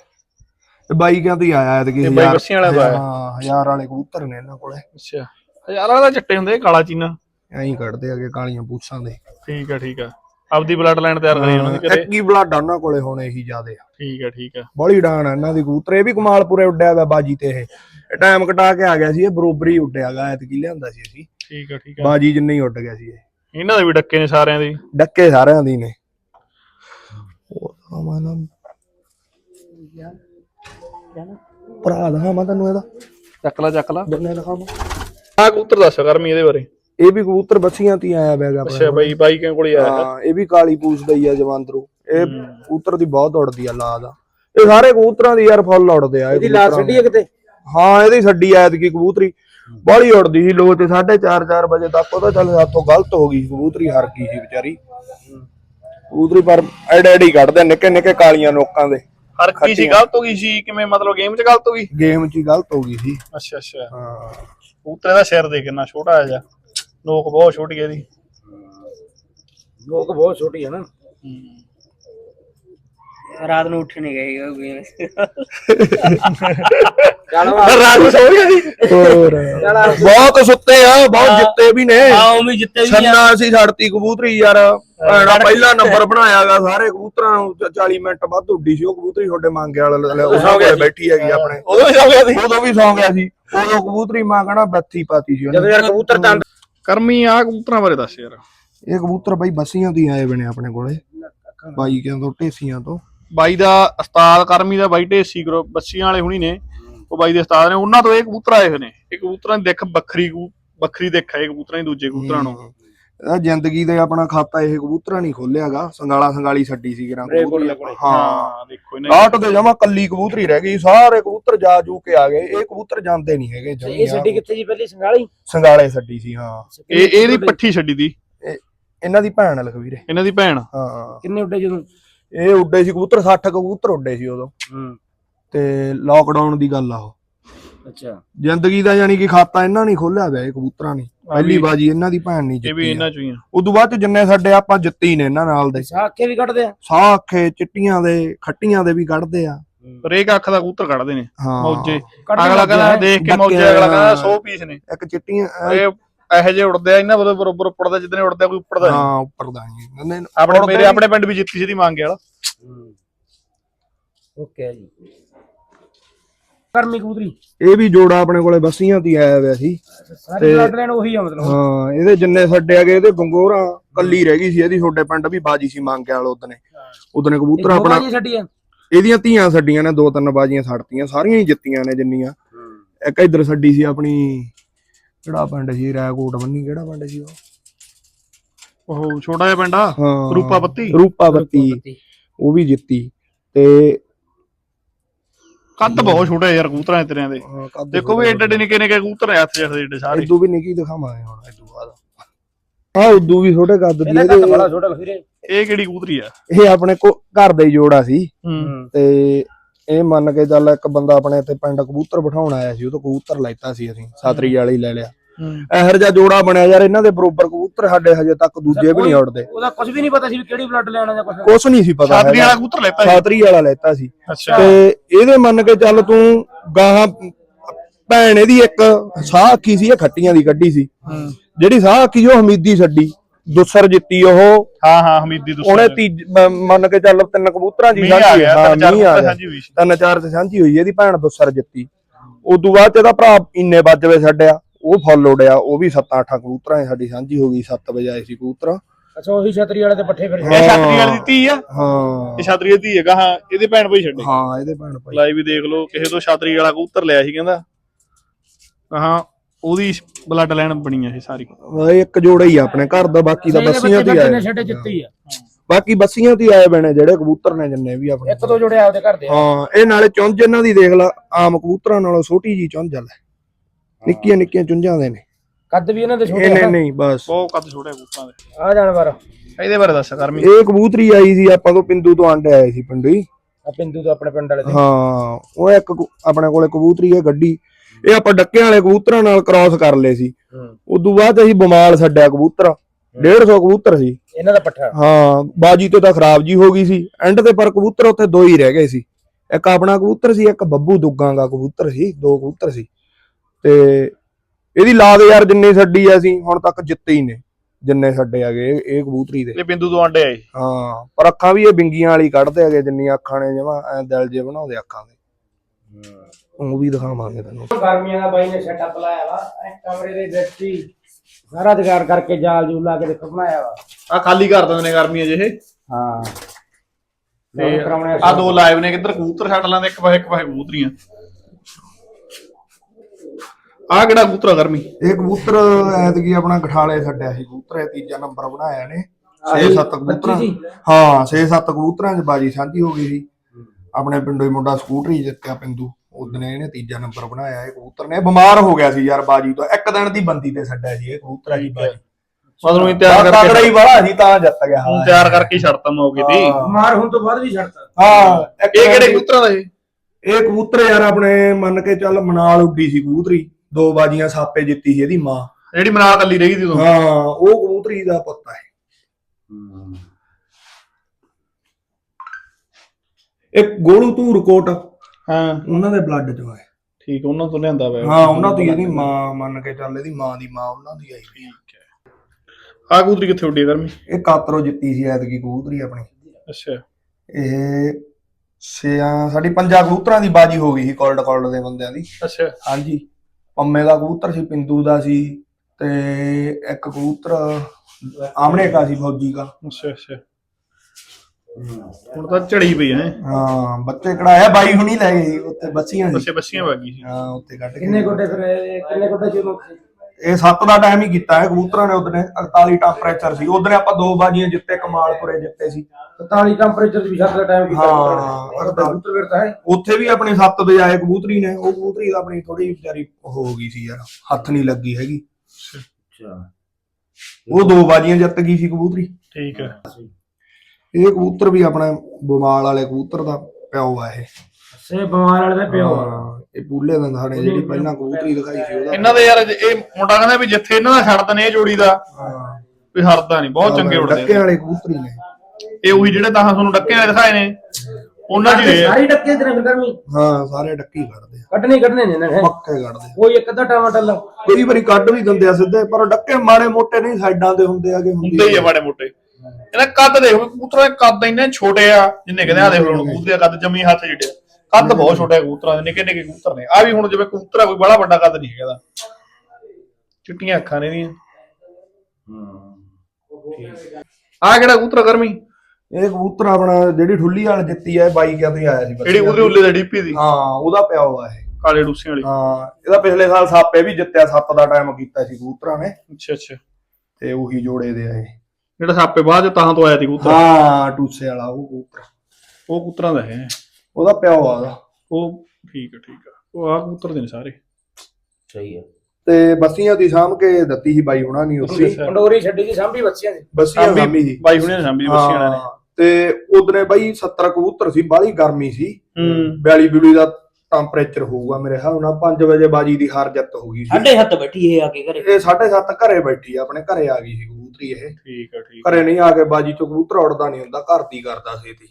ਇਹ ਬਾਈ ਕਿਆਂ ਤੋਂ ਹੀ ਆਇਆ ਐਤਕੀ ਇਹ ਬਾਈ ਹਜ਼ਾਰ- ਬੱਸੀਆਂ ਵਾਲਾ। ਹਾਂ। ਹਜ਼ਾਰ ਵਾਲੇ ਕਬੂਤਰ ਨੇ ਇਹਨਾਂ ਕੋਲੇ। ਅੱਛਾ। ਯਾਰ ਵਾਲਾ ਚਿੱਟੇ ਹੁੰਦੇ ਕਾਲਾ ਚੀਨਾ। ਐਂ ਹੀ ਕੱਢਦੇ ਆਗੇ ਕਾਲੀਆਂ ਪੂਛਾਂ ਦੇ। ਠੀਕ ਆ ਠੀਕ ਆ। ਆਪਦੀ ਬਲੱਡ ਲਾਈਨ ਤਿਆਰ ਕਰੀ ਉਹਨਾਂ ਦੀ ਘਰੇ। ਇੱਕ ਹੀ ਬਲੱਡ ਉਹਨਾਂ ਕੋਲੇ ਹੁਣ ਇਹੀ ਜ਼ਿਆਦੇ ਆ। ਠੀਕ ਆ ਠੀਕ ਆ। ਬੜੀ ਡਾਣ ਆ ਇਹਨਾਂ ਦੀ ਕਬੂਤਰ। ਇਹ ਵੀ ਕਮਾਲਪੁਰੇ ਉੱਡਿਆ ਵਾ ਬਾਜੀ ਤੇ ਇਹ। ਇਹ ਟਾਈਮ ਕਟਾ ਕੇ ਆ ਗਿਆ ਸੀ ਇਹ ਬਰੋਬਰੀ ਉੱਡਿਆ ਗਾ ਐਤਕੀ ਲਿਆਂਦਾ ਸੀ ਅਸੀਂ। ਠੀਕ ਆ ਠੀਕ ਆ। ਬਾਜੀ ਜਿੰਨੇ ਹੀ ਉੱਡ ਗਿਆ ਸੀ ਇਹ ਇਹਨਾਂ ਦੇ ਵੀ ਡੱਕੇ ਨੇ ਸਾਰਿਆਂ ਦੇ ਡੱਕੇ ਸਾਰਿਆਂ ਦੀ ਨੇ। ਹੋਰ ਮਾਨਾ ਭਰਾ ਦਾ ਮੈਂ ਤੈਨੂੰ ਇਹਦਾ। ਚੱਕ ਲਾ ਚੱਕ ਲਾ। ਦੋਨੇ ਦਿਖਾਵਾਂ। ਆ ਕਬੂਤਰ ਦੱਸ ਕਰਮੀ ਇਹਦੇ ਬਾਰੇ। ਇਹ ਵੀ ਕਬੂਤਰ ਬੱਸੀਆਂ ਤੀ ਆਇਆ ਬੈਗਾ ਅੱਛਾ ਬਾਈ ਬਾਈ ਕਿੰ ਕੋਲ ਆਇਆ ਹਾਂ ਇਹ ਵੀ ਕਾਲੀ ਪੂਛ ਦਾ ਹੀ ਆ ਜਵੰਦਰੂ। ਇਹ ਕਬੂਤਰ ਦੀ ਬਹੁਤ ਉੜਦੀ ਆ ਲਾਦ ਆ। ਇਹ ਸਾਰੇ ਕਬੂਤਰਾਂ ਦੀ ਯਾਰ ਫੁੱਲ ਉੜਦੇ ਆ ਇਹ ਇਹਦੀ ਲਾਸ਼ ਕਬੂਤਰਾਂ ਛੱਡੀ ਆ ਕਿਤੇ? ਹਾਂ ਇਹਦੀ ਛੱਡੀ ਐਤਕੀ ਕਬੂਤਰੀ। ਬਾਹਲੀ ਉੜਦੀ ਸੀ ਲੋ ਤੇ 4:30 4 ਵਜੇ ਤੱਕ ਉਹਦਾ ਚੱਲ ਸਾਥੋਂ ਗਲਤ ਹੋ ਗਈ ਕਬੂਤਰੀ ਹਾਰ ਗਈ ਸੀ ਵਿਚਾਰੀ। ਕਬੂਤਰੀ ਪਰ ਐਡ ਐਡ ਕੱਢਦੇ ਨਿੱਕੇ ਨਿੱਕੇ ਕਾਲੀਆਂ ਨੋਕਾਂ ਦੇ ਹਰ ਕੀ ਸੀ ਗਲਤ ਹੋ ਗਈ ਸੀ ਕਿਵੇਂ ਮਤਲਬ ਗੇਮ 'ਚ ਗਲਤ ਹੋ ਗਈ? ਗੇਮ 'ਚ ਹੀ ਗਲਤ ਹੋ ਗਈ ਸੀ। ਅੱਛਾ ਅੱਛਾ। ਹਾਂ। ਕਬੂਤਰ ਦਾ ਸਿਰ ਦੇ ਕਿੰਨਾ ਛੋਟਾ ਆ ਜਾ। ਨੋਕ ਬਹੁਤ ਛੋਟੀ ਹੈ ਇਹਦੀ। ਲੋਕ ਬਹੁਤ ਛੋਟੀ ਹੈ ਨਾ। ਰਾਤ ਨੂੰ ਉੱਠ ਨਹੀਂ ਗਏ ਹੋਗੇ ਚੱਲ ਰਾਤ ਨੂੰ ਸੋ ਗਿਆ ਸੀ। ਹੋਰ। ਬਹੁਤ ਸੁੱਤੇ ਆ ਬਹੁਤ ਜਿੱਤੇ ਵੀ ਨੇ। ਆ ਉਹ ਵੀ ਜਿੱਤੇ ਵੀ ਆ। ਛੰਨਾ ਅਸੀਂ ਛੜਤੀ ਕਬੂਤਰੀ ਯਾਰ। ਭੈਣਾ ਪਹਿਲਾ ਨੰਬਰ ਬਣਾਇਆਗਾ ਸਾਰੇ ਕਬੂਤਰਾਂ ਨੂੰ। 40 ਮਿੰਟ ਵੱਧ ਉੱਡੀ ਸੀ ਉਹ ਕਬੂਤਰੀ ਤੁਹਾਡੇ ਮੰਗੇ ਵਾਲੇ ਉਹਨਾਂ ਕੋਲ ਬੈਠੀ ਹੈਗੀ ਆਪਣੇ। ਉਦੋਂ ਵੀ ਸੋ ਗਿਆ ਸੀ। ਉਦੋਂ ਵੀ ਸੌਂ ਗਿਆ ਸੀ। ਉਦੋਂ ਕਬੂਤਰੀ ਮਾਂ ਕਹਣਾ ਬੱਤੀ ਪਾਤੀ ਸੀ ਉਹਨੇ। ਜਦੋਂ ਯਾਰ ਕਬੂਤਰ ਤੰਦ ਕਰਮੀ ਆ ਕਬੂਤਰਾਂ ਬਾਰੇ ਦੱਸ ਯਾਰ। ਇਹ ਕਬੂਤਰ ਬਾਈ ਬੱਸੀਆਂ ਦੀ ਆਏ ਬਣੇ ਆਪਣੇ ਕੋਲੇ। ਬਾਈ ਕਹਿੰਦਾ ਢੇਸੀਆਂ ਤੋਂ। ਬਾਈ ਦਾ ਉਸਤਾਦ ਕਰਮੀ ਦਾ ਬਾਈ ਢੇਸੀ ਗਰੁੱਪ ਬੱਸੀਆਂ ਵਾਲੇ ਹੁਣੀ ਨੇ। ਉਹ ਬਾਈ ਦੇ ਉਸਤਾਦ ਨੇ ਉਹਨਾਂ ਤੋਂ ਇਹ ਕਬੂਤਰ ਆਏ ਹੋਏ ਨੇ। ਇਹ ਕਬੂਤਰਾਂ ਦੀ ਦਿੱਖ ਵੱਖਰੀ ਵੱਖਰੀ ਦਿੱਖ ਹੈ ਇਹ ਕਬੂਤਰਾਂ ਦੀ ਦੂਜੇ ਕਬੂਤਰਾਂ ਨੂੰ। ਇਹ ਜ਼ਿੰਦਗੀ ਦੇ ਆਪਣਾ ਖਾਤਾ ਇਹ ਕਬੂਤਰਾਂ ਨਹੀਂ ਖੋਲਿਆਗਾ ਸੰਗਾਲਾ ਸੰਗਾਲੀ ਛੱਡੀ ਸੀ ਕਿਰਾਂ ਹਾਂ। ਦੇਖੋ ਇਹਨਾਂ ਲਾਟ ਤੇ ਜਮਾ ਕੱਲੀ ਕਬੂਤਰੀ ਰਹਿ ਗਈ। ਸਾਰੇ ਕਬੂਤਰ ਜਾ ਜੂ ਕੇ ਆ ਗਏ। ਇਹ ਕਬੂਤਰ ਜਾਂਦੇ ਨਹੀਂ ਹੈਗੇ ਜਮੀ ਇਹ ਛੱਡੀ ਕਿੱਥੇ ਜੀ ਪਹਿਲੀ? ਸੰਗਾਲੀ ਸੰਗਾਲੇ ਛੱਡੀ ਸੀ ਹਾਂ। ਇਹ ਇਹਦੀ ਪੱਠੀ ਛੱਡੀ ਦੀ। ਇਹਨਾਂ ਦੀ ਭੈਣ ਲਖਵੀਰੇ। ਇਹਨਾਂ ਦੀ ਭੈਣ। ਹਾਂ। ਕਿੰਨੇ ਉੱਡੇ ਜਦੋਂ? ਇਹ ਉੱਡੇ ਸੀ ਕਬੂਤਰ 60 ਕਬੂਤਰ ਉੱਡੇ ਸੀ ਉਦੋਂ। ਹੂੰ। ਤੇ ਲੋਕਡਾਊਨ ਦੀ ਗੱਲ ਆ ਉਹ। ਅੱਛਾ। ਜ਼ਿੰਦਗੀ ਦਾ ਯਾਨੀ ਕਿ ਖਾਤਾ ਇਹਨਾਂ ਨਹੀਂ ਖੋਲਿਆ ਇਹ ਕਬੂਤਰਾਂ ਨੇ। ਪਹਿਲੀ ਬਾਜੀ ਇਹਨਾਂ ਦੀ ਭੈਣ ਨਹੀਂ ਇਹ ਵੀ ਜਿੱਤੀ ਇਹਨਾਂ ਚੋਂ ਹੀ ਆ। ਉਦੋਂ ਬਾਅਦ ਚ ਜਿੰਨੇ ਸਾਡੇ ਆਪਾਂ ਜਿੱਤੀ ਨੇ ਇਹਨਾਂ ਨਾਲ ਦੇ। ਸਾਖੇ ਵੀ ਕੱਢਦੇ ਆ। ਸਾਹ ਅੱਖੇ ਚਿੱਟੀਆਂ ਦੇ ਖੱਟੀਆਂ ਦੇ ਵੀ ਕੱਢਦੇ ਆ। ਪਰ ਇਹ ਅੱਖ ਦਾ ਕਬੂਤਰ ਕੱਢਦੇ ਨੇ ਮੌਜੇ। ਅਗਲਾ ਕਹਿੰਦਾ। ਦੇਖ ਕੇ ਮੌਜੇ ਅਗਲਾ ਕਹਿੰਦਾ ਹਾਂ। 100 ਪੀਸ ਨੇ। ਇੱਕ ਚਿੱਟੀਆਂ ਇਹ ਇਹੋ ਜਿਹੇ ਉੜਦੇ ਆ ਇਹਨਾਂ ਵੱਲੋਂ ਬਰੋਬਰ ਉੱਪੜਦਾ ਜਿੱਦਨੇ ਉੜਦਾ ਕੋਈ ਉੱਪੜਦਾ ਨਹੀਂ। ਹਾਂ ਉੱਪਰ ਦਾ ਨਹੀਂ। ਆਪਣੇ ਉੜਦੇ ਮੇਰੇ ਆਪਣੇ ਪਿੰਡ ਵੀ ਜਿੱਤੀ ਸੀ ਦੀ ਮੰਗ ਵਾਲਾ ਓਕੇ ਜੀ। ਕਰਮੀ ਕਬੂਤਰੀ। ਇਹ ਵੀ ਜੋੜਾ ਆਪਣੇ ਕੋਲੇ ਬੱਸੀਆਂ ਤੇ ਹੀ ਆਇਆ ਹੋਇਆ ਸੀ। ਸਾਰੀ ਬਲੱਡ ਲਾਈਨ ਉਹੀ ਆ ਮਤਲਬ। ਹਾਂ ਇਹਦੇ ਜਿੰਨੇ ਛੱਡੇ ਹੈਗੇ ਇਹਦੇ ਗੰਗੋਰਾ ਕੱਲੀ ਰਹਿ ਗਈ ਸੀ ਇਹਦੀ ਛੋਟੇ ਪਿੰਡ ਵੀ ਬਾਜੀ ਸੀ ਮੰਗ ਵਾਲ ਉਹਦਨੇ। ਉਹਦਨੇ ਕਬੂਤਰ ਆਪਣਾ ਜੀ ਛੱਡੀ ਆ ਇਹਦੀਆਂ ਧੀਆਂ ਛੱਡੀਆਂ ਨੇ ਦੋ ਤਿੰਨ ਬਾਜੀਆਂ ਛੱਡਤੀਆਂ ਸਾਰੀਆਂ ਹੀ ਜਿੱਤੀਆਂ ਨੇ ਜਿੰਨੀਆਂ। ਇੱਕ ਇੱਧਰ ਛੱਡੀ ਸੀ ਆਪਣੀ ਕਿਹੜਾ ਪਿੰਡ ਸੀ? ਰੈਕੋਟ ਬੰਨੀ ਕਿਹੜਾ ਪਿੰਡ ਸੀ ਉਹ? ਉਹ ਛੋਟਾ ਜਿਹਾ ਪਿੰਡ ਆ? ਹਾਂ। ਰੂਪਾਪੱਤੀ? ਰੂਪਾਵਤੀ ਉਹ ਵੀ ਜਿੱਤੀ। ਤੇ ਕੱਦ ਬਹੁਤ ਛੋਟਾ ਯਾਰ ਕਬੂਤਰਾਂ ਦੇ ਤੇਰਿਆਂ ਦੇ। ਹਾਂ, ਕੱਦ ਦੇਖੋ ਵੀ ਏਡੇ ਏਡੇ ਨਿੱਕੇ ਨਿੱਕੇ ਕਬੂਤਰ ਆ ਹੱਥ ਜਿਹੇ ਏਡੇ ਸਾਰੇ। ਇਦੋਂ ਵੀ ਨਿੱਕੀ ਦਿਖਾਵਾਂਗੇ ਹੁਣ ਇਦੋਂ ਬਾਅਦ। ਹਾਂ ਉਦੋਂ ਵੀ ਛੋਟੇ ਕੱਦ ਦੀ ਇਹਦਾ ਇਹਦੇ ਕੱਦ ਬੜਾ ਛੋਟਾ ਲਖੀਰੇ ਇਹ ਕਿਹੜੀ ਕਬੂਤਰੀ ਆ? ਇਹ ਆਪਣੇ ਕੋ ਘਰ ਦਾ ਹੀ ਜੋੜਾ ਸੀ। ਹੂੰ। ਤੇ ਇਹ ਮੰਨ ਕੇ ਚੱਲ ਇੱਕ ਬੰਦਾ ਆਪਣੇ ਇੱਥੇ ਪਿੰਡ ਕਬੂਤਰ ਬਿਠਾਉਣ ਆਇਆ ਸੀ ਉਹ ਤੋਂ ਕਬੂਤਰ ਲੈਤਾ ਸੀ ਅਸੀਂ ਸਾਤਰੀ ਵਾਲੀ ਲੈ ਲਿਆ। ਇਹੋ ਜਿਹਾ ਜੋੜਾ ਬਣਿਆ ਯਾਰ ਇਹਨਾਂ ਦੇ ਬਰੋਬਰ ਕਬੂਤਰ ਸਾਡੇ ਹਜੇ ਤੱਕ ਦੂਜੇ ਵੀ ਨਹੀਂ ਉੜਦੇ ਉਹਦਾ ਕੁਝ ਵੀ ਨਹੀਂ ਪਤਾ ਸੀ ਵੀ ਕਿਹੜੀ ਬਲੱਡ ਲੈਣਾ ਜਾਂ ਕੁਝ ਕੁਛ ਨਹੀਂ ਸੀ ਪਤਾ ਹੈਗਾ। ਵਾਲਾ ਕਬੂਤਰ ਲੈਤਾ ਸੀ? ਸਾਤਰੀ ਵਾਲਾ ਲੈਤਾ ਸੀ। ਤੇ ਇਹਦੇ ਮੰਨ ਕੇ ਚੱਲ ਤੂੰ ਗਾਹਾਂ ਭੈਣ ਇਹਦੀ ਇੱਕ ਸਾਹ ਅੱਖੀ ਸੀ ਇਹ ਖੱਟੀਆਂ ਦੀ ਕੱਢੀ ਸੀ। ਜਿਹੜੀ ਸਾਹ ਅੱਖੀ ਉਹ ਹਮੀਦੀ ਛੱਡੀ। ਦੁਸਰ ਜਿੱਤੀ ਉਹ। ਹਾਂ ਹਾਂ ਹਮੀਦੀ ਦੁਸਰ। ਉਹਨੇ ਤੀਜ ਮੰਨ ਕੇ ਚੱਲ ਤਿੰਨ ਕਬੂਤਰਾਂ ਦੀ ਆ ਸਾਂਝੀ ਹਾਂ, ਤਿੰਨ ਚਾਰ ਮੀਂਹ ਆ ਗਿਆ। ਸਾਂਝੀ ਹੋਈ ਸੀ। ਤਿੰਨ ਚਾਰ ਤੇ ਸਾਂਝੀ ਹੋਈ ਇਹਦੀ ਭੈਣ ਦੁਸਰ ਜਿੱਤੀ। ਉਦੋਂ ਬਾਅਦ ਚ ਇਹਦਾ ਭਰਾ ਇੰਨੇ ਵੱਜਵੇ ਛੱਡਿਆ ਉਹ ਫੁੱਲ ਉਡਿਆ ਉਹ ਵੀ 7-8 ਕਬੂਤਰਾਂ ਦੀ ਸਾਡੀ ਸਾਂਝੀ ਹੋ ਗਈ 7 ਵਜੇ ਆਏ ਸੀ ਕਬੂਤਰ। ਅੱਛਾ ਉਹੀ ਛਤਰੀ ਵਾਲੇ ਦੇ ਪੱਠੇ ਫਿਰ ਇਹ ਛਾਤਰੀ ਵਾਲੀ ਦਿੱਤੀ ਆ? ਹਾਂ। ਇਹ ਛਾਤਰੀ ਦੀ ਧੀ ਹੈਗਾ ਹਾਂ ਇਹਦੇ ਭੈਣ ਭਾਈ ਛੱਡੇ। ਹਾਂ ਇਹਦੇ ਭੈਣ ਭਾਈ। ਲਾਈਵ ਵੀ ਦੇਖ ਲਓ ਕਿਸੇ ਤੋਂ ਛਾਤਰੀ ਵਾਲਾ ਕਬੂਤਰ ਲਿਆ ਸੀ ਕਹਿੰਦਾ। ਹਾਂ। ਉਹਦੀ ਬਲੱਡ ਲਾਈਨ ਬਣੀ ਆ ਇਹ ਸਾਰੀ। ਇਹ ਇੱਕ ਜੋੜਾ ਹੀ ਆ ਆਪਣੇ ਘਰ ਦਾ ਬਾਕੀ ਦਾ ਬੱਸੀਆਂ ਤੇ ਆਏ। ਛੱਡੇ ਜਿੱਤੀ ਆ। ਬਾਕੀ ਬੱਸੀਆਂ ਤੇ ਆਏ ਬਣੇ ਜਿਹੜੇ ਕਬੂਤਰ ਨੇ ਜਿੰਨੇ ਵੀ ਆਪਣੇ ਇੱਕ ਦੋ ਜੋੜੇ ਆਪਦੇ ਘਰ ਦੇ ਆ। ਹਾਂ ਇਹ ਨਾਲੇ ਚੁੰਝ ਇਹਨਾਂ ਦੀ ਦੇਖ ਲਾ ਆਮ ਕਬੂਤਰਾਂ ਨਾਲੋਂ ਛੋਟੀ ਜੀ ਚੁੰਝ ਆ ਲੈ। ਨਿੱਕੀਆਂ ਨਿੱਕੀਆਂ ਚੁੰਝਾਂ ਦੇ ਨੇ। ਕੱਦ ਵੀ ਇਹਨਾਂ ਦੇ ਇਹ ਛੋਟੇ ਨਹੀਂ ਨਹੀਂ ਬਸ। ਬਹੁਤ ਕੱਦ ਛੋਟੇ ਕਬੂਤਰਾਂ ਦੇ। ਆ ਜਾਨਵਰ ਇਹਦੇ ਬਾਰੇ ਦੱਸ ਕਰਮੀ। ਇਹ ਕਬੂਤਰੀ ਆਈ ਸੀ ਆਪਾਂ ਤੋਂ ਪਿੰਦੂ ਤੋਂ ਆਂਡੇ ਆਏ ਸੀ ਪਿੰਡੂ ਹੀ। ਆ ਪਿੰਦੂ ਤੋਂ ਆਪਣੇ ਪਿੰਡ ਵਾਲੇ ਦੇ। ਹਾਂ ਉਹ ਇੱਕ ਕਬੂ- ਆਪਣੇ ਕੋਲੇ ਕਬੂਤਰੀ ਹੈ ਗੱਡੀ। ਇਹ ਆਪਾਂ ਡੱਕਿਆਂ ਵਾਲੇ ਕਬੂਤਰਾਂ ਨਾਲ ਕ੍ਰਾਸ ਕਰ ਲਏ ਸੀ। ਉਦੋਂ ਬਾਅਦ ਅਸੀਂ ਬਿਮਾਲ ਛੱਡਿਆ ਕਬੂਤਰ। 150 ਕਬੂਤਰ ਸੀ। ਇਹਨਾਂ ਦਾ ਪੱਠਾ। ਹਾਂ ਬਾਜੀ ਤੋਂ ਤਾਂ ਖਰਾਬ ਜੀ ਹੋ ਗਈ ਸੀ। ਐਂਡ ਤੇ ਪਰ ਕਬੂਤਰ ਉੱਥੇ ਦੋ ਹੀ ਰਹਿ ਗਏ ਸੀ। ਇੱਕ ਆਪਣਾ ਕਬੂਤਰ ਸੀ ਇੱਕ ਬੱਬੂ ਦੁੱਗਾਂ ਦਾ ਕਬੂਤਰ ਸੀ ਦੋ ਕਬੂਤਰ ਸੀ। ਤੇ ਇਹਦੀ ਲਾਗ ਯਾਰ ਜਿੰਨੇ ਛੱਡੀ ਆ ਅਸੀਂ ਹੁਣ ਤੱਕ ਜਿੱਤੇ ਹੀ ਨੇ ਜਿੰਨੇ ਛੱਡੇ ਹੈਗੇ ਇਹ- ਕਬੂਤਰੀ ਦੇ। ਇਹ ਬਿੰਦੂ ਤੋਂ ਆਂਡੇ ਆਏ। ਹਾਂ ਪਰ ਅੱਖਾਂ ਵੀ ਇਹ ਬਿੰਗੀਆਂ ਵਾਲੀ ਕੱਢਦੇ ਹੈਗੇ ਜਿੰਨੀਆਂ ਅੱਖਾਂ ਨੇ ਜਮਾ ਐ ਦਿਲ ਜੇ ਬਣਾਉਂਦੇ ਅੱਖਾਂ ਦੇ। ਉਹ ਵੀ ਦਿਖਾਵਾਂਗੇ ਤੈਨੂੰ। ਗਰਮੀਆਂ ਦਾ ਬਾਈ ਨੇ ਸੈਟਅਪ ਲਾਇਆ ਵਾ। ਇਹ ਕਮਰੇ ਦੇ ਵਿੱਚ ਹੀ ਸਾਰਾ ਜਗਾੜ ਕਰਕੇ ਜਾਲ ਜੂਲ ਲਾ ਕੇ ਦੇਖੋ ਬਣਾਇਆ ਵਾ। ਆ ਖਾਲੀ ਕਰ ਦਿੰਦੇ ਨੇ ਗਰਮੀਆਂ ਜਿਹੇ ਹਾਂ। ਤੇ ਕਰਾਉਣੇ ਆ ਦੋ ਲਾਈਵ ਨੇ ਕਿੱਧਰ ਕਬੂਤਰ ਛੱਡ ਲਾਂਦੇ ਇੱਕ ਪਾਸੇ ਇੱਕ ਪਾਸੇ ਕਬੂਤਰੀਆਂ। ਆ ਕਿਹੜਾ ਕਬੂਤਰ ਆ ਗਰਮੀ? ਇਹ ਕਬੂਤਰ ਐਤਕੀ ਆਪਣਾ ਗਠਾਲੇ ਛੱਡਿਆ ਸੀ ਕਬੂਤਰ ਇਹ ਤੀਜਾ ਨੰਬਰ ਬਣਾਇਆ ਨੇ 6-7 ਕਬੂਤਰਾਂ? ਹਾਂ 6-7 ਕਬੂਤਰਾਂ 'ਚ ਬਾਜੀ ਸਾਂਝੀ ਹੋ ਗਈ ਸੀ। ਆਪਣੇ ਪਿੰਡੋਂ ਹੀ ਮੁੰਡਾ ਸਕੂਟਰੀ ਜਿੱਤਿਆ ਪਿੰਦੂ ਉਦਨੇ ਇਹਨੇ ਤੀਜਾ ਨੰਬਰ ਬਣਾਇਆ ਇਹ ਕਬੂਤਰ ਨੇ। ਬਿਮਾਰ ਹੋ ਗਿਆ ਸੀ ਯਾਰ ਬਾਜੀ ਤੋਂ। ਇੱਕ ਦਿਨ ਦੀ ਬੰਦੀ ਤੇ ਛੱਡਿਆ ਸੀ ਇਹ ਕਬੂਤਰ ਦੀ ਬਾਜੀ। ਮਤਲਬ ਇਹ ਤਿਆਰ ਤਗੜਾ ਕਰਕੇ ਹੀ ਵਾਲਾ ਸੀ ਤਾਂ ਜਿੱਤ ਗਿਆ। ਹੁਣ ਤਿਆਰ ਕਰਕੇ ਹੀ ਛੱਡਤਾ ਮੌਕੇ ਦੀ। ਹਾਂ। ਬਿਮਾਰ ਹੋਣ ਤੋਂ ਬਾਅਦ ਵੀ ਛੱਡਤਾ। ਹਾਂ ਇਹ ਕਿਹੜੇ ਕਬੂਤਰਾਂ ਦਾ ਇਹ ਇਹ ਕਬੂਤਰ ਯਾਰ ਆਪਣੇ ਮੰਨ ਕੇ ਚੱਲ ਮਨਾਲ ਉੱਡੀ ਸੀ ਕਬੂਤਰੀ। ਦੋ ਬਾਜੀਆਂ ਸਾਪੇ ਜਿੱਤੀ ਸੀ ਇਹਦੀ ਮਾਂ। ਜਿਹੜੀ ਮਨਾਲ ਕੱਲੀ ਰਹੀ ਸੀ ਉਦੋਂ। ਹਾਂ ਉਹ ਕਬੂਤਰੀ ਦਾ ਪੁੱਤ ਹੈ। ਇੱਕ ਗੋਲੂ ਧੂਰਕੋਟ ਹਾਂ। ਉਹਨਾਂ ਦੇ ਬਲੱਡ ਚੋਂ ਹੈ ਠੀਕ ਉਹਨਾਂ ਤੋਂ ਲਿਆਂਦਾ ਵਾ ਹਾਂ ਉਹਨਾਂ ਦੀ ਇਹਦੀ ਮਾਂ ਮੰਨ ਕੇ ਚੱਲ ਇਹਦੀ ਮਾਂ ਦੀ ਮਾਂ ਉਹਨਾਂ ਦੀ ਆਈ ਹੋਈ ਆ। ਕਬੂਤਰੀ ਕਿੱਥੇ ਉੱਡੀ ਆ ਗਰਮੀ? ਇਹ ਕਾਤਰੋ ਜਿੱਤੀ ਸੀ ਐਤਕੀ ਕਬੂਤਰੀ ਆਪਣੀ। ਅੱਛਾ। ਇਹ ਛਿਆਂ ਸਾਡੀ ਪੰਜਾਂ ਕਬੂਤਰਾਂ ਦੀ ਬਾਜੀ ਹੋ ਗਈ ਸੀ ਕੋਲਡ ਕੋਲਡ ਦੇ ਬੰਦਿਆਂ ਦੀ। ਅੱਛਾ। ਹਾਂਜੀ। ਪੰਮੇ ਦਾ ਕਬੂਤਰ ਸੀ ਪਿੰਦੂ ਦਾ ਸੀ ਤੇ ਇੱਕ ਕਬੂਤਰ ਆਮਣੇ ਕਾ ਸੀ ਫੌਜੀ ਦਾ ਅੱਛਾ ਅੱਛਾ। ਹੁਣ ਤਾਂ ਝੜੀ ਪਈ ਐ ਹਾਂ ਬੱਚੇ ਕਢਾਇਆ ਬਾਈ ਹੁਣੀ ਲੈ ਗਏ ਸੀ, ਉੱਥੇ ਬੱਚੀਆਂ ਸੀ। ਬੱਸੇ ਬੱਸੀਆਂ ਵਾਗੀ ਸੀ। ਹਾਂ ਉੱਥੇ ਕੱਢ ਕੇ। ਕਿੰਨੇ ਗੋਡੇ ਫਿਰ ਇਹ- ਕਿੰਨੇ ਗੋਡੇ ਚ ਇਹ 7 ਦਾ ਟਾਈਮ ਹੀ ਕੀਤਾ ਹੈ ਕਬੂਤਰਾਂ ਨੇ ਉਹਦਨੇ 48 ਟੈਂਪਰੇਚਰ ਸੀ। ਉਹਦਨੇ ਆਪਾਂ ਦੋ ਬਾਜੀਆਂ ਜਿੱਤੇ ਕਮਾਲਪੁਰੇ ਜਿੱਤੇ ਸੀ। 47 ਟੈਂਪਰੇਚਰ ਵੀ ਛੱਡ ਦਾ ਟਾਈਮ ਕੀਤਾ ਹਾਂ। ਕਬੂਤਰ ਫਿਰ ਤਾਂ ਹੈ ਉੱਥੇ ਵੀ ਆਪਣੇ 7 ਵਜਾਏ ਕਬੂਤਰੀ ਨੇ ਉਹ ਕਬੂਤਰੀ ਦਾ ਆਪਣੀ ਥੋੜੀ ਵਿਚਾਰੀ ਹੋ ਗਈ ਸੀ ਯਾਰ ਹੱਥ ਨਹੀਂ ਲੱਗੀ ਹੈਗੀ। ਅੱਛਾ। ਉਹ ਦੋ ਬਾਜੀਆਂ ਜਿੱਤ ਗਈ ਸੀ ਕਬੂਤਰੀ। ਠੀਕ ਹੈ। ਇਹ ਕਬੂਤਰ ਵੀ ਆਪਣਾ ਬਮਾਲ ਵਾਲੇ ਕਬੂਤਰ ਦਾ ਪਿਓ ਆ ਇਹ। ਸੇ ਬਿਮਾਰ ਵਾਲੇ ਦਾ ਪਿਓ ਆ। ਹਾਂ, ਇਹ ਪੂਲੇ ਦਾ ਸਾਡੇ ਜਿਹੜੀ ਪਹਿਲਾਂ ਕਬੂਤਰੀ ਦਿਖਾਈ ਸੀ ਉਹਦਾ। ਇਹਨਾਂ ਦੇ ਯਾਰ ਇਹ ਮੁੰਡਾ ਕਹਿੰਦਾ ਵੀ ਜਿੱਥੇ ਇਹਨਾਂ ਦਾ ਛੱਡ ਦਨੇ ਇਹ ਜੋੜੀ ਦਾ ਹਾਂ ਵੀ ਹਰਦਾ ਨਹੀਂ ਬਹੁਤ ਚੰਗੇ ਉੱਡਦੇ ਡੱਕੇ ਆ। ਵਾਲੇ ਕਬੂਤਰੀ ਨੇ। ਇਹ ਉਹੀ ਜਿਹੜੇ ਤਾਂ ਤੁਹਾਨੂੰ ਡੱਕੇ ਵਾਲੇ ਦਿਖਾਏ ਨੇ ਉਹਨਾਂ ਚ ਹੀ। ਸਾਰੀ ਡੱਕੇ ਤੇ ਗਰਮੀ ਹਾਂ ਸਾਰੇ ਡੱਕੀ ਕੱਢਦੇ ਆ। ਕੱਢਣੇ ਹੀ ਕੱਢਣੇ ਨੇ ਨਾ। ਪੱਕੇ ਕੱਢਦੇ ਆ। ਕੋਈ ਇੱਕ ਅੱਧਾ ਟਮਾਟਰ ਲਾ ਕਈ ਵਾਰੀ ਕੱਢ ਵੀ ਦਿੰਦੇ ਆ ਸਿੱਧੇ ਪਰ ਡੱਕੇ ਮਾੜੇ ਮੋਟੇ ਨਹੀਂ ਸਾਈਡਾਂ ਤੇ ਹੁੰਦੇ ਆਗੇ ਹੁੰਦੇ ਹੀ ਆ। ਮਾੜੇ ਮੋਟੇ। ਇਹਨਾਂ ਕੱਦ ਦੇਖ ਕਬੂਤਰਾਂ ਦੇ ਕੱਦ ਇੰਨੇ ਛੋਟੇ ਆ ਜਿੰਨੇ ਕਹਿੰਦੇ ਆ ਦੇਖ ਲਓ ਕਬੂਤਰ ਦਾ ਕੱਦ ਜੰਮੀ ਹੱਥ ਜਿਹੜੇ ਕੱਦ ਬਹੁਤ ਛੋਟੇ ਆ ਕਬੂਤਰਾਂ ਦੇ ਨਿੱਕੇ ਨਿੱਕੇ ਕਬੂਤਰ ਨੇ। ਆ ਵੀ ਹੁਣ ਜਿਵੇਂ ਕਬੂਤਰ ਆ ਕੋਈ ਬੜਾ ਵੱਡਾ ਕੱਦ ਨਹੀਂ ਹੈਗਾ ਇਹਦਾ। ਚਿੱਟੀਆਂ ਅੱਖਾਂ ਨੇ ਇਹਦੀਆਂ। ਆ ਕਿਹੜਾ ਕਬੂਤਰ ਗਰਮੀ ਇਹ ਕਬੂਤਰ ਆਪਣਾ ਜਿਹੜੀ ਠੁੱਲੀ ਵਾਲ ਜਿੱਤੀ ਇਹ ਬਾਈ ਕਿਆ ਤੋਂ ਹੀ ਆਇਆ ਸੀ ਬੱਚੇ ਜਿਹੜੀ ਉਹਦੇ ਉੱਲੇ ਦਾ ਡੀਪੀ ਦੀ। ਹਾਂ ਉਹਦਾ ਪਿਓ ਆ ਇਹ। ਕਾਲੇ ਡੂਸਿਆਂ ਵਾਲੀ। ਹਾਂ ਇਹਦਾ ਪਿਛਲੇ ਸਾਲ ਸਾਪੇ ਵੀ ਜਿੱਤਿਆ ਸੱਤ ਦਾ ਟਾਈਮ ਕੀਤਾ ਸੀ ਕਬੂਤਰਾਂ ਨੇ। ਅੱਛਾ ਅੱਛਾ। ਤੇ ਉਹੀ ਜੋੜੇ ਦੇ ਆ ਇਹ। ਜਿਹੜਾ ਸਾਪੇ ਬਾਅਦ ਚ ਤਾਂ ਤੋਂ ਆਇਆ ਸੀ ਕਬੂਤਰ। ਹਾਂ ਟੂਸੇ ਵਾਲਾ ਉਹ ਕਬੂਤਰ। ਉਹ ਕਬੂਤਰਾਂ ਦਾ ਹੈ। ਉਹਦਾ ਪਿਓ ਆ ਉਹਦਾ। ਉਹ ਠੀਕ ਆ ਠੀਕ ਆ। ਉਹ ਆ ਕਬੂਤਰ ਦੇ ਨੇ ਸਾਰੇ। ਸਹੀ ਹੈ ਤੇ ਬੱਸੀਆਂ ਦੀ ਸਾਂਭ ਕੇ ਦਿੱਤੀ ਸੀ ਬਾਈ ਹੁਣਾਂ ਨਹੀਂ ਅੱਛਾ। ਪੰਡੋਰੀ ਛੱਡੀ ਦੀ ਸਾਂਭੀ ਬੱਚਿਆਂ ਦੀ? ਬੱਸੀਆਂ ਸਾਂਭੀ ਸੀ। ਬਾਈ ਹੁਣੇ ਨੇ ਸਾਂਭੀ ਬੱਸੀਆਂ ਵਾਲਿਆਂ ਨੇ। ਤੇ ਉਦਨੇ ਬਾਈ 70 ਕਬੂਤਰ ਸੀ ਬਾਹਲੀ ਗਰਮੀ ਸੀ। ਹੂੰ। 42 ਬਿਲੀ ਦਾ ਟੈਂਪਰੇਚਰ ਹੋਊਗਾ ਮੇਰੇ ਹਿਸਾਬ ਨਾਲ 5 ਵਜੇ ਬਾਜੀ ਦੀ ਹਾਰ ਜਿੱਤ ਹੋ ਗਈ ਸੀ। ਸਾਡੇ ਹੱਥ ਬੈਠੀ ਇਹ ਆ ਕੇ ਘਰੇ। ਇਹ 7:30 ਘਰੇ ਬੈਠੀ ਆ, ਆਪਣੇ ਘਰੇ ਆ ਗਈ ਸੀ ਕਬੂਤਰੀ ਇਹ। ਠੀਕ ਆ ਠੀਕ ਆ। ਘਰੇ ਨਹੀਂ ਆ ਕੇ ਬਾਜੀ ਤੋਂ ਕਬੂਤਰ ਉੜਦਾ ਨਹੀਂ ਹੁੰਦਾ ਘਰ ਦੀ ਕਰਦਾ ਸੀ ਇਹਦੀ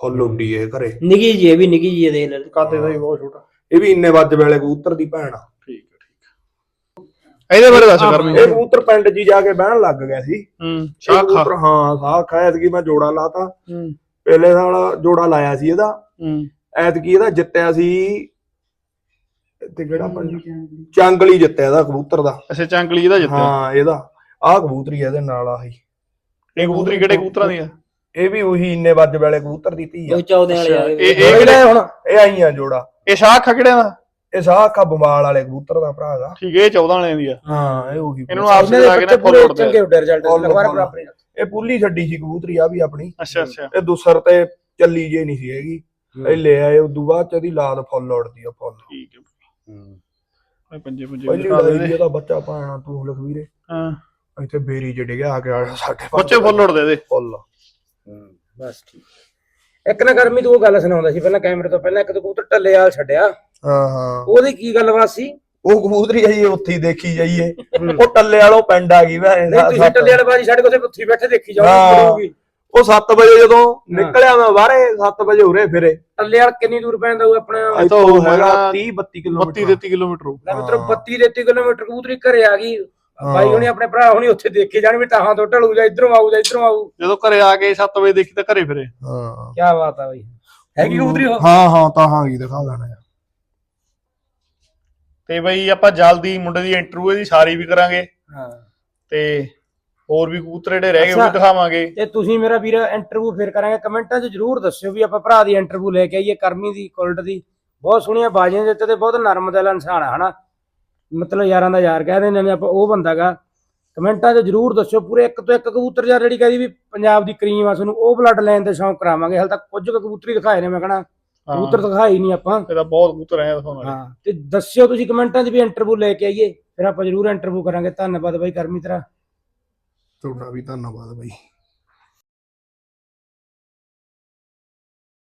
ਫੁੱਲ ਉੱਡੀ ਇਹ ਘਰੇ। ਨਿੱਕੀ ਜੀ ਇਹ ਵੀ ਨਿੱਕੀ ਜੀ ਦੇਖ ਲੈ। ਕਾਤੇ ਦਾ ਹੀ ਬਹੁਤ ਛੋਟਾ। ਇਹ ਵੀ ਇੰਨੇ ਵੱਜ ਵੇਲੇ ਕਬੂਤਰ ਦੀ ਭੈਣ ਆ। ਠੀਕ ਹੈ ਠੀਕ ਹੈ ਇਹਦੇ ਬਾਰੇ ਦੱਸ ਕਰਮੀ ਇਹ ਕਬੂਤਰ ਪਿੰਡ 'ਚ ਹੀ ਜਾ ਕੇ ਬਹਿਣ ਲੱਗ ਗਿਆ ਸੀ। ਹੂੰ ਸ਼ਾਖਾ ਕਬੂਤਰ ਹਾਂ ਸਾਖ ਐਤਕੀ ਮੈਂ ਜੋੜਾ ਲਾਤਾ। ਹੂੰ। ਪਹਿਲੇ ਸਾਲ ਜੋੜਾ ਲਾਇਆ ਸੀ ਇਹਦਾ। ਹੂੰ। ਐਤਕੀ ਇਹਦਾ ਜਿੱਤਿਆ ਸੀ ਤੇ ਕਿਹੜਾ ਪਿੰਡ? ਚੰਗਲੀ ਜਿੱਤਿਆ ਇਹਦਾ ਕਬੂਤਰ ਦਾ। ਅੱਛਾ ਚੰਗਲੀ ਇਹਦਾ ਜਿੱਤਿਆ। ਹਾਂ ਇਹਦਾ। ਆਹ ਕਬੂਤਰੀ ਇਹਦੇ ਨਾਲ ਆਹੀ। ਇਹ ਕਬੂਤਰੀ ਕਿਹੜੇ ਕਬੂਤਰਾਂ ਦੀ ਆ? ਇਹ ਵੀ ਉਹੀ ਇੰਨੇ ਵੱਜ ਵੇਲੇ ਕਬੂਤਰ ਦੀ ਧੀ ਆ। ਉਹ 14 ਵਾਲੇ ਆ ਇਹ ਕਿਹੜੇ ਹੁਣ ਇਹ ਆਈਆਂ ਜੋੜਾ। ਇਹ ਸ਼ਾਖਾ ਕਿਹੜਿਆਂ ਦਾ? ਇਹ ਸਾਖਾ ਬੰਬਾਲ ਵਾਲੇ ਕਬੂਤਰ ਦਾ ਭਰਾ ਦਾ। ਠੀਕ ਹੈ ਇਹ 14 ਵਾਲਿਆਂ ਦੀ ਆ। ਹਾਂ ਇਹ ਉਹੀ ਇਹਨੂੰ ਵਿੱਚ ਦੇ ਲਾ ਕੇ ਨਾ ਫੁੱਲ ਉੱਡਦੇ ਚੰਗੇ ਉੱਡੇ ਰਿਜ਼ਲਟ ਲਗਵਾਰ। ਬਰਾਬਰ ਇਹ ਪੁੱਲੀ ਛੱਡੀ ਸੀ ਕਬੂਤਰੀ ਆ ਵੀ ਆਪਣੀ। ਅੱਛਾ ਅੱਛਾ। ਇਹ ਦੂਸਰ ਤੇ ਚੱਲੀ ਜੇ ਨਹੀਂ ਸੀ ਹੈਗੀ। ਇਹ ਲੈ ਆਏ ਉਦੋਂ ਬਾਅਦ ਚ ਇਹਦੀ ਲਾਦ ਫੁੱਲ ਉੱਡਦੀ ਆ ਫੁੱਲ। ਠੀਕ ਹੈ। ਇਹ ਪੰਜੇ ਪੰਜੇ ਪਹਿਲੀ ਵਾਰੀ ਦੇ ਇਹਦਾ ਬੱਚਾ ਪਾਣਾ ਤੂੰ ਲਖਵੀਰੇ। ਹਾਂ। ਇੱਥੇ ਬੇਰੀ ਚ ਡਿੱਗਿਆ ਆ ਕੇ ਸਾਡੇ ਬੱਚੇ ਫੁੱਲ ਉੱਡਦੇ ਇਹਦੇ। ਫੁੱਲ। ਬਸ ਠੀਕ। ਇੱਕ ਨਾ ਗਰਮੀ ਤੋਂ ਉਹ ਗੱਲ ਸੁਣਾਉਂਦਾ ਸੀ ਪਹਿਲਾਂ ਕੈਮਰੇ ਤੋਂ ਪਹਿਲਾਂ ਇੱਕ ਤਾਂ ਕਬੂਤਰ ਟੱਲੇ ਵਾਲ ਛੱਡਿਆ। ਹਾਂ ਹਾਂ। ਉਹਦੀ ਕੀ ਗੱਲਬਾਤ ਸੀ? ਉਹ ਕਬੂਤਰੀ ਆਈ ਉੱਥੇ ਹੀ ਦੇਖੀ ਜਾਈਏ ਉਹ ਟੱਲੇ ਵਾਲੋ ਪਿੰਡ ਆ ਗਈ ਮੈਂ ਨਹੀਂ ਤੁਸੀਂ ਟੱਲੇ ਵਾਲੇ ਬਾਜੀ ਛੱਡ ਕੇ ਉੱਥੇ ਉੱਥੇ ਬੈਠੇ ਦੇਖੀ ਹਾਂ। ਜਾਓ ਉਹ 7 ਵਜੇ ਜਦੋਂ ਨਿਕਲਿਆ ਮੈਂ ਬਾਹਰੇ 7 ਵਜੇ ਉਰੇ ਫਿਰੇ। ਟੱਲੇ ਵਾਲ ਕਿੰਨੀ ਦੂਰ ਪੈਂਦਾ ਉਹ ਆਪਣਾ? ਇੱਥੋਂ ਉਹ ਹੈਗਾ ਹੈਗਾ 30 32 32 ਕਿਲੋਮੀਟਰ। 33 ਕਿਲੋਮੀਟਰ। ਲੈ ਮਿੱਤਰੋ 32 33 ਕਿਲੋਮੀਟਰ ਕਬੂਤਰੀ ਘਰੇ ਆ ਗਈ। ਬਾਈ ਹੁਣੀ ਆਪਣੇ ਭਰਾ ਹੁਣੀ ਉੱਥੇ ਦੇਖੇ ਜਾਣ ਵੀ ਟਾਹਾਂ ਤੋਂ ਢਲੂ ਜਾ ਇਧਰੋਂ ਆਊ ਜਾ ਇਧਰੋਂ ਆਊ। ਜਦੋਂ ਘਰੇ ਆ ਕੇ 7 ਵਜੇ ਦੇਖੀ ਤਾਂ ਘਰੇ ਫਿਰੇ। ਹਾਂ। ਕੀ ਬਾਤ ਆ ਬਾਈ। ਹੈਗੀ ਕਬੂਤਰੀ ਉਹ? ਹਾਂ ਹਾਂ ਤਾਂ ਹਾਂ ਕੀ ਦਿਖਾ ਦੇਣਾ ਯਾਰ। ਤੇ ਬਈ ਆਪਾਂ ਜਲਦੀ ਮੁੰਡੇ ਦੀ ਇੰਟਰਵਿਊ ਦੀ ਸਾਰੀ ਵੀ ਕਰਾਂਗੇ। ਹਾਂ। ਤੇ ਹੋਰ ਵੀ ਕਬੂਤਰ ਜਿਹੜੇ ਰਹਿ ਗਏ ਉਹ ਦਿਖਾਵਾਂਗੇ। ਤੇ ਤੁਸੀਂ ਮੇਰਾ ਵੀਰ ਇੰਟਰਵਿਊ ਫੇਰ ਕਰਾਂਗੇ। ਕਮੈਂਟਾਂ 'ਚ ਜਰੂਰ ਦੱਸਿਓ ਵੀ ਆਪਾਂ ਭਰਾ ਦੀ ਇੰਟਰਵਿਊ ਲੈ ਕੇ ਆਈਏ ਕਰਮੀ ਦੀ ਕੁਲਟ ਦੀ। ਬਹੁਤ ਸੋਹਣੀਆਂ ਬਾਜ਼ੀਆਂ ਦਿੱਤੇ ਤੇ ਬਹੁਤ ਨਰਮ ਦਿਲ ਇਨਸਾਨ ਆ ਹਨਾ? ਮਤਲਬ ਯਾਰਾਂ ਦਾ ਯਾਰ ਕਹਿ ਦਿੰਦੇ ਨੇ ਆਪਾਂ ਉਹ ਬੰਦਾਗਾ ਕਮੈਂਟਾਂ 'ਚ ਜਰੂਰ ਦੱਸਿਓ ਪੂਰੇ ਇੱਕ ਤੋਂ ਇੱਕ ਕਬੂਤਰ ਜਾਂ ਜਿਹੜੀ ਕਹਦੀ ਵੀ ਪੰਜਾਬ ਦੀ ਕਰੀਮ ਆ ਤੁਹਾਨੂੰ ਉਹ ਬਲੱਡ ਲਾਈਨ ਤੇ ਸ਼ੌਂਕ ਕਰਾਵਾਂਗੇ। ਹਾਲ ਤੱਕ ਕੁਝ ਕੁ ਕਬੂਤਰੀ ਦਿਖਾਏ ਨੇ ਮੈਂ ਕਹਣਾ ਕਬੂਤਰ ਦਿਖਾਈ ਨਹੀਂ ਆਪਾਂ। ਇਹਦਾ ਬਹੁਤ ਕਬੂਤਰ ਆਏ ਦਿਖਾਉਣ ਵਾਲੇ। ਹਾਂ ਤੇ ਦੱਸਿਓ ਤੁਸੀਂ ਕਮੈਂਟਾਂ 'ਚ ਵੀ ਇੰਟਰਵਿਊ ਲੈ ਕੇ ਆਈਏ ਫਿਰ ਆਪਾਂ ਜਰੂਰ ਇੰਟਰਵਿਊ ਕਰਾਂਗੇ। ਧੰਨਵਾਦ ਬਾਈ ਕਰਮੀ ਤੇਰਾ। ਤੁਹਾਡਾ ਵੀ ਧੰਨਵਾਦ ਬਾਈ।